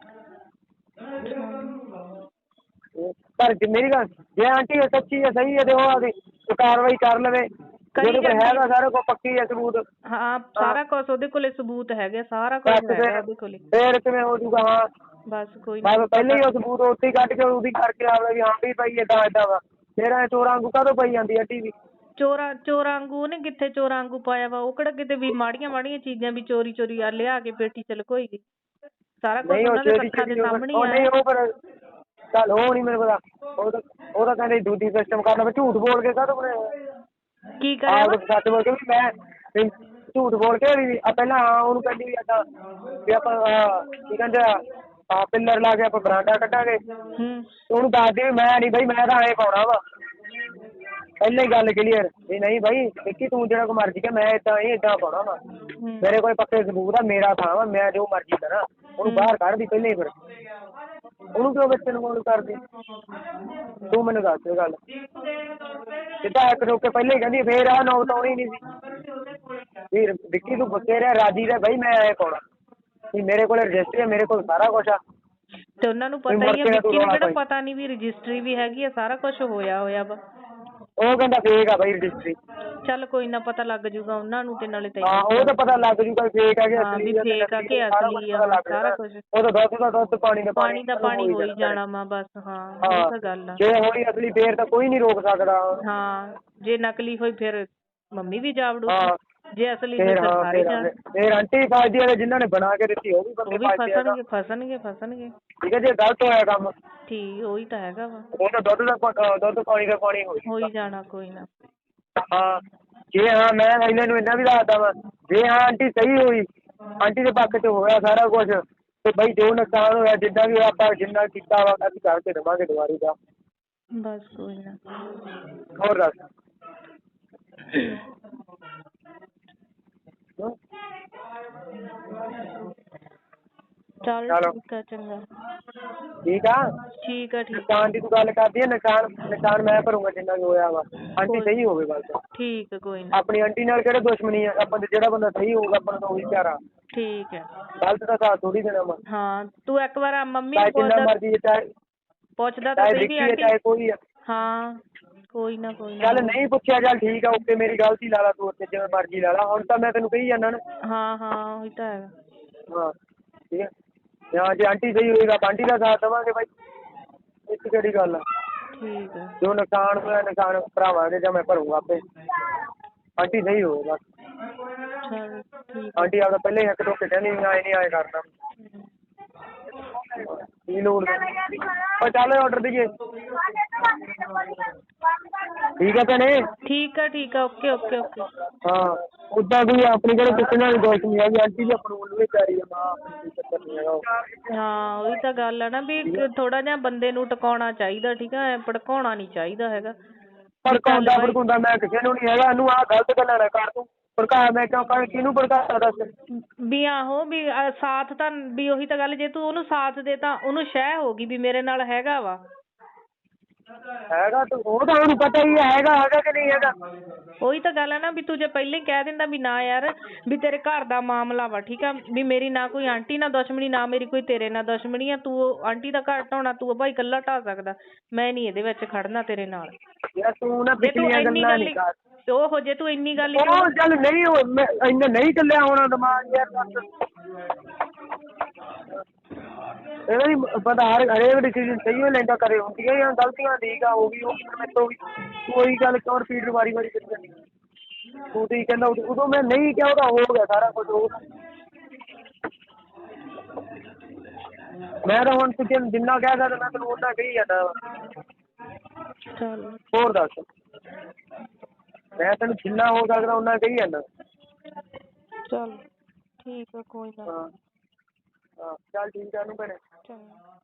ਪਰ ਜੇ ਮੇਰੀ ਗੱਲ ਜੇ ਆਂਟੀ ਇਹ ਸੱਚੀ ਹੈ ਸਹੀ ਹੈ ਤੇ ਉਹ ਆਦੀ ਕਾਰਵਾਈ ਕਰ ਲਵੇ। ਜਿਹਦੇ ਕੋਲ। ਹੈਗਾ ਸਾਰੇ ਕੋਲ ਪੱਕੀ ਹੈ ਸਬੂਤ। ਹਾਂ ਸਾਰਾ ਕੁਝ ਉਹਦੇ ਕੋਲੇ ਸਬੂਤ ਹੈਗੇ ਸਾਰਾ ਕੁਝ ਹੈਗਾ ਉਹਦੇ ਕੋਲੇ। ਫੇਰ ਕਿਵੇਂ ਹੋ ਜੂਗਾ ਹਾਂ। ਬਸ ਕੋਈ ਨਾ ਬਸ ਪਹਿਲੇ ਹੀ ਉਹ ਸਬੂਤ ਉੱਥੇ ਹੀ ਕੱਢ ਕੇ ਉਹਦੀ ਕਰਕੇ ਆਵਲਾ ਵੀ ਹਾਂ ਵੀ ਭਾਈ ਏਦਾਂ ਏਦਾਂ ਵਾ। ਫੇਰ ਐ ਚੋਰਾਂ ਵਾਂਗੂ ਕਾਹਤੋਂ ਪਈ ਜਾਂਦੀ ਆ ਟੀਵੀ ਚੋਰਾਂ ਚੋਰਾਂ ਵਾਂਗੂ ਉਹਨੇ ਕਿੱਥੇ ਚੋਰਾਂ ਵਾਂਗੂ ਪਾਇਆ ਵਾ? ਉਹ ਕਿਹੜਾ ਕਿਤੇ ਵੀ ਮਾੜੀਆਂ ਮਾੜੀਆਂ ਚੀਜ਼ਾਂ ਵੀ ਚੋਰੀ ਚੋਰੀ ਆ ਲਿਆ ਕੇ ਪੇਟੀ ਚ ਲੁਕੋਈ ਸਾਰਾ ਕੁਝ ਉਹਨਾਂ ਦੇ ਅੱਖਾਂ ਦੇ ਸਾਹਮਣੇ ਹੀ ਨਹੀਂ ਉਹ ਪਰ ਚੱਲ ਉਹ ਨਹੀਂ ਮੈਨੂੰ ਪਤਾ ਉਹ ਤਾਂ ਉਹ ਤਾਂ ਕਹਿੰਦੇ ਦੂਜੀ ਸਿਸਟਮ ਕਰਨਾ ਮੈਂ ਝੂਠ ਬੋਲ ਕੇ ਕਾਹਤੋਂ ਬਣਾਇਆ ਕੀ ਕਰਿਆ ਵਾ? ਸੱਚ ਬੋਲ ਕੇ ਵੀ ਮੈਂ ਝੂਠ ਬੋਲ ਕੇ ਵੀ ਆ ਪਹਿਲਾਂ ਹਾਂ ਉਹਨੂੰ ਕਹਿੰਦੀ ਵੀ ਏਦਾਂ ਵੀ ਆਪਾਂ ਕੀ ਕਹਿੰਦੇ ਆ ਪਿੱਲਰ ਲਾ ਕੇ ਆਪਾਂ ਬਰਾਂਡਾ ਕੱਢਾਂਗੇ। ਹੂੰ। ਉਹਨੂੰ ਦੱਸਦੀ ਵੀ ਮੈਂ ਨਹੀਂ ਬਈ ਮੈਂ ਤਾਂ ਐਂ ਪਾਉਣਾ ਵਾ। ਪਹਿਲਾਂ ਹੀ ਗੱਲ ਕਲੀਅਰ ਵੀ ਨਹੀਂ ਬਾਈ ਵਿੱਕੀ ਤੂੰ ਜਿਹੜਾ ਕੋ ਮਰਜ਼ੀ ਕਰ ਮੈਂ ਇਦਾਂ ਹੀ ਇਦਾਂ ਪਾਉਣਾ ਵਾ। ਹੂੰ। ਮੇਰੇ ਕੋਲ ਪੱਕੇ ਸਬੂਤ ਆ ਮੇਰਾ ਥਾਂ ਵਾ ਮੈਂ ਜੋ ਮਰਜ਼ੀ ਕਰਾਂ ਉਹਨੂੰ ਬਾਹਰ ਕੱਢਦੀ ਪਹਿਲਾਂ ਹੀ ਫਿਰ। ਉਹਨੂੰ ਕਿਉਂ ਬੱਚੇ ਨੂੰ ਫੋਨ ਕਰਦੀ? ਤੂੰ ਮੈਨੂੰ ਦੱਸ ਇਹ ਗੱਲ। ਸਿੱਧਾ ਇੱਕ ਰੋਕ ਕੇ ਪਹਿਲਾਂ ਹੀ ਕਹਿੰਦੀ ਫੇਰ ਆ ਨੌਬਤ ਆਉਣੀ ਨਹੀਂ ਸੀ। ਵੀਰ ਵਿੱਕੀ ਤੂੰ ਬੱਕੇ ਰਿਹਾ ਰਾਜੀ ਰਿਹਾ ਬਈ ਮੈਂ ਐ ਪਾਉਣਾ। ਵੀ ਮੇਰੇ ਕੋਲ ਰਜਿਸਟਰੀ ਹੈ ਮੇਰੇ ਕੋਲ ਸਾਰਾ ਕੁਝ ਆ। ਤੇ ਉਹਨਾਂ ਨੂੰ ਪਤਾ ਹੀ ਕੇ ਨਾ ਵਿੱਕੀ ਨੂੰ ਕਿਹੜਾ। ਪਤਾ ਨਹੀਂ ਵੀ ਰਜਿਸਟਰੀ ਵੀ ਹੈਗੀ ਆ ਸਾਰਾ ਕੁਝ ਹੋਇਆ ਹੋਇਆ ਵਾ। ਉਹ ਕਹਿੰਦਾ ਫੇਕ ਆ ਬਈ ਰਜਿਸਟਰੀ ਚੱਲ ਕੋਈ ਨਾ ਪਤਾ ਲੱਗ ਜੂਗਾ ਉਹਨਾਂ ਨੂੰ ਤੇ ਨਾਲੇ ਹਾਂ ਤੈਨੂੰ ਉਹ ਤਾਂ ਪਤਾ ਲੱਗ ਜੂਗਾ ਫੇਕ ਆ ਕਿ ਹਾਂ, ਅਸਲੀ ਆ ਕਿ fake ਆ ਕਿ ਸਾਰਾ ਕੁਛ ਅਸਲੀ ਆ, ਪਤਾ ਲੱਗ ਸਾਰਾ ਜਾਣਾ। ਕੁਛ। ਉਹ ਤਾਂ ਦੁੱਧ ਦਾ ਦੁੱਧ ਪਾਣੀ ਦਾ ਪਾਣੀ ਦਾ ਪਾਣੀ ਹੋ ਹੀ ਜਾਣਾ ਵਾ ਬਸ ਹਾਂ ਹਾਂ ਇਹ ਤਾਂ ਗੱਲ ਆ। ਜੇ ਹੋਈ ਅਸਲੀ ਫੇਰ ਤਾਂ ਕੋਈ ਨਹੀਂ ਰੋਕ ਸਕਦਾ। ਹਾਂ ਜੇ ਨਕਲੀ ਹੋਈ ਫਿਰ ਮੰਮੀ ਵੀ ਜਾਵੜੂ। ਹਾਂ ਜੇ ਅਸਲੀ ਹੋਈ ਫੇਰ ਫਿਰ ਹਾਂ ਸਾਰੇ ਫੇਰ ਜਾਣ ਫੇਰ ਆਂਟੀ ਫਾਇਦੇ ਵਾਲੇ ਜਿਨ੍ਹਾਂ ਨੇ ਬਣਾ ਕੇ ਦਿੱਤੀ ਉਹ ਵੀ ਉਹ ਬੰਦੇ ਵੀ ਫਾਇਦੇ ਆ ਫਸਣਗੇ ਫਸਣਗੇ ਫਸਣਗੇ। ਠੀਕ ਹੈ ਜੇ ਗਲਤ ਹੋਇਆ ਕੰਮ। ਠੀਕ ਉਹੀ ਤਾਂ ਹੈਗਾ ਵਾ। ਉਹ ਤਾਂ ਦੁੱਧ ਦਾ ਪਾ- ਅਹ ਦੁੱਧ ਪਾਣੀ ਦਾ ਪਾਣੀ ਹੋਈ ਹੋ ਹੀ ਜਾਣਾ ਕੋਈ ਨਾ। ਹਾਂ ਜੇ ਹਾਂ ਮੈਂ ਇਹਨਾਂ ਨੂੰ ਇੰਨਾ ਵੀ ਦੱਸਦਾ ਵਾ ਜੇ ਹਾਂ ਆਂਟੀ ਸਹੀ ਹੋਈ ਆਂਟੀ ਦੇ ਪੱਖ 'ਚ ਹੋਇਆ ਸਾਰਾ ਕੁਝ ਤੇ ਬਈ ਜੋ ਨੁਕਸਾਨ ਹੋਇਆ ਜਿੱਦਾਂ ਵੀ ਆਪਾਂ ਜਿੰਨਾ ਕੀਤਾ ਵਾ ਅਸੀਂ ਕਰਕੇ ਦੇਵਾਂਗੇ ਦੁਬਾਰੀ ਦਾ ਬਸ ਕੋਈ ਨਾ। ਹੋਰ ਦੱਸ? ਚੱਲ। ਠੀਕ ਆ ਚੰਗਾ। ਠੀਕ ਆ? ਠੀਕ ਆ ਠੀਕ ਨੁਕਸਾਨ ਦੀ ਤੂੰ ਗੱਲ ਕਰਦੀ ਹੈ ਨੁਕਸਾਨ ਨੁਕਸਾਨ ਮੈਂ ਭਰੂੰਗਾ ਜਿੰਨਾ ਵੀ ਹੋਇਆ ਵਾ। ਆਂਟੀ ਸਹੀ ਹੋਵੇ ਬਸ ਠੀਕ ਆ ਕੋਈ ਨਾ। ਆਪਣੀ ਆਂਟੀ ਨਾਲ ਕਿਹੜੇ ਦੁਸ਼ਮਣੀ ਆ? ਆਪਾਂ ਤੇ ਜਿਹੜਾ ਬੰਦਾ ਸਹੀ ਹੋਊਗਾ ਆਪਾਂ ਨੂੰ ਤਾਂ ਉਹੀ ਪਿਆਰਾ। ਠੀਕ ਹੈ ਗਲਤ ਦਾ ਸਾਥ ਥੋੜੀ ਦੇਣਾ ਵਾ। ਹਾਂ ਤੂੰ ਇੱਕ ਵਾਰ ਆ ਮੰਮੀ ਚਾਹੇ ਨੂੰ ਜਿੰਨਾ ਪੁੱਛਦਾ ਮਰਜ਼ੀ ਚਾਹੇ ਪੁੱਛਦਾ ਤਾਂ ਚਾਹੇ ਸਹੀ ਵਿੱਕੀ ਵੀ ਹੈ ਆਂਟੀ। ਚਾਹੇ ਕੋਈ ਆ। ਹਾਂ। ਕੋਈ ਨਾ ਕੋਈ ਨਾ। ਚੱਲ ਨਹੀਂ ਪੁੱਛਿਆ ਚੱਲ ਠੀਕ ਆ ਓਕੇ ਮੇਰੀ ਗਲਤੀ ਲਾ ਲਾ ਤੂੰ ਉੱਤੇ ਜਿਵੇਂ ਮਰਜ਼ੀ ਲਾ ਲਾ। ਹੁਣ ਤਾਂ ਮੈਂ ਤੈਨੂੰ ਕਹੀ ਜਾਂਦਾ ਨਾ। ਹਾਂ ਹਾਂ ਉਹੀ ਤਾਂ ਹੈਗਾ। ਹਾਂ ਠੀਕ ਹੈ ਤੇ ਹਾਂ ਜੇ ਆਂਟੀ ਸਹੀ ਹੋਏਗਾ ਆਪਾਂ ਆਂਟੀ ਦਾ ਸਾਥ ਦੇਵਾਂਗੇ ਬਾਈ। ਇਹ 'ਚ ਕਿਹੜੀ ਗੱਲ ਆ? ਠੀਕ ਹੈ ਜੋ ਨੁਕਸਾਨ ਹੋਇਆ ਨੁਕਸਾਨ ਭਰਾਵਾਂਗੇ ਜਾਂ ਮੈਂ ਭਰੂੰਗਾ ਆਪੇ। ਆਂਟੀ ਸਹੀ ਹੋਵੇ ਬਸ ਚਲ ਠੀਕ ਆਂਟੀ ਆਪਦਾ ਪਹਿਲੇ ਹੀ ਇੱਕ ਦੋ ਕਿਤੇ ਨਹੀਂ ਆਏ ਨਹੀਂ ਆਏ ਕਰਨਾ। ਕੀ ਲੋੜ ਉਹ ਚੱਲ ਆਰਡਰ ਦਈਏ ਠੀਕ ਹੈ ਭੈਣੇ? ਠੀਕ ਆ ਠੀਕ ਆ ਓਕੇ ਓਕੇ ਓਕੇ ਹਾਂ ਉਦਾਂ ਵੀ ਆਪਣੀ ਕਿਹੜੇ ਕਿਸੇ ਨਾਲ ਦੋਸਤ ਨਹੀਂ ਹੈਗੀ ਆਂਟੀ ਵੀ ਆਪਣੀ ਨੂੰ ਵੀ ਪਿਆਰੀ ਆ ਮਾਂ ਆਪਣੀ ਕੋਈ ਚੱਕਰ ਨਹੀਂ ਹੈਗਾ। ਉਹ। ਹਾਂ ਉਹੀ ਤਾਂ ਗੱਲ ਆ ਨਾ ਵੀ ਥੋੜਾ ਜਿਹਾ ਬੰਦੇ ਨੂੰ ਟਿਕਾਉਣਾ ਚਾਹੀਦਾ ਠੀਕ ਆ ਐਂ ਭੜਕਾਉਣਾ ਨਹੀਂ ਚਾਹੀਦਾ ਹੈਗਾ। ਭੜਕਾਉਂਦਾ ਭੜਕਾਉਂਦਾ ਮੈਂ ਕਿਸੇ ਨੂੰ ਨਹੀਂ ਹੈਗਾ ਇਹਨੂੰ ਆਹ ਗਲਤ ਗੱਲਾਂ ਨਾ ਕਰ ਤੂੰ। ਭੜਕਾ ਮੈਂ ਕਿਉਂ? ਕਰ ਕਿਹਨੂੰ ਭੜਕਾਤਾ ਦੱਸ। ਵੀ ਆਹੋ, ਵੀ, ਅਹ ਸਾਥ ਤਾਂ, ਵੀ ਉਹੀ ਤਾਂ ਗੱਲ, ਜੇ ਤੂੰ ਉਹਨੂੰ ਸਾਥ ਦੇ ਤਾਂ ਉਹਨੂੰ ਸ਼ਹਿ ਹੋਗੀ ਵੀ ਮੇਰੇ ਨਾਲ ਹੈਗਾ ਵਾ। ਹੈਗਾ ਤੂੰ ਉਹ ਤਾਂ ਉਹਨੂੰ ਪਤਾ ਹੀ ਹੈ, ਹੈਗਾ ਹੈਗਾ ਕਿ ਨਹੀਂ ਹੈਗਾ। ਉਹੀ ਤਾਂ ਗੱਲ ਹੈ ਨਾ ਵੀ ਤੂੰ ਜੇ ਪਹਿਲਾਂ ਹੀ ਕਹਿ ਦਿੰਦਾ ਵੀ ਨਾ ਯਾਰ ਵੀ ਤੇਰੇ ਘਰ ਦਾ ਮਾਮਲਾ ਵਾ ਠੀਕ ਆ? ਵੀ ਮੇਰੀ ਨਾ ਕੋਈ ਆਂਟੀ ਨਾਲ ਦੁਸ਼ਮਣੀ ਨਾ ਮੇਰੀ ਕੋਈ ਤੇਰੇ ਨਾਲ ਦੁਸ਼ਮਣੀ ਆ। ਤੂੰ ਉਹ ਆਂਟੀ ਦਾ ਘਰ ਢਾਉਣਾ ਤੂੰ ਭਾਈ ਇਕੱਲਾ ਢਾ ਸਕਦਾ। ਮੈਂ ਨਹੀਂ ਇਹਦੇ ਵਿੱਚ ਖੜਨਾ ਤੇਰੇ ਨਾਲ। ਯਾਰ ਤੂੰ ਨਾ ਜੇ ਤੂੰ ਪਿਛਲੀਆਂ ਇੰਨੀ ਗੱਲਾਂ ਗੱਲ ਨਹੀਂ ਹੀ- ਕਰ। ਉਹ ਹੋ ਜੇ ਤੂੰ ਇੰਨੀ ਗੱਲ ਹੀ ਉਹ ਚੱਲ ਨਹੀਂ ਉਹ ਮੈਂ ਇੰਨਾ ਨਹੀਂ ਚੱਲਿਆ ਹੋਣਾ ਦਿਮਾਗ ਯਾਰ ਦੱਸ। ਇਹਦਾ ਨਹੀਂ ਪਤਾ ਹਰ ਹਰੇਕ ਡਿਸੀਜਨ ਸਹੀ ਹੋ ਲੈਂਦਾ ਕਰੇ ਹੁੰਦੀਆਂ ਜਾਂ ਗਲਤੀਆਂ ਠੀਕ ਆ ਹੋ ਗਈ ਉਹ ਮੇਰੇ ਤੋਂ ਵੀ। ਉਹੀ ਗੱਲ ਕਿਉਂ ਰਿਪੀਟ ਵਾਰੀ ਵਾਰੀ ਕਰੀ ਜਾਂਦੀ ਤੂੰ ਤੇ ਕਹਿੰਦਾ ਉਦੋਂ- ਉਦੋਂ ਮੈਂ ਨਹੀਂ ਕਿਹਾ ਉਹਦਾ ਹੋ ਗਿਆ ਸਾਰਾ ਕੁਝ ਹੋ ਮੈਂ ਤਾਂ ਹੁਣ ਤੂੰ ਜਿੰਨ- ਕਹਿ ਸਕਦਾ ਮੈਂ ਤੈਨੂੰ ਉਹਨਾਂ ਕਹੀ ਜਾਂਦਾ। ਚੱਲ। ਹੋਰ ਦੱਸ। ਮੈਂ ਤੈਨੂੰ ਜਿੰਨਾ ਹੋ ਸਕਦਾ ਉਹਨਾਂ ਕਹੀ ਜਾਂਦਾ। ਚੱਲ। ਠੀਕ ਆ ਕੋਈ ਨਾ। ਹਾਂ। ਹਾਂ ਚੱਲ ਠੀਕ ਆ ਨੂੰ ਭੈਣੇ। ਚੰਗਾ।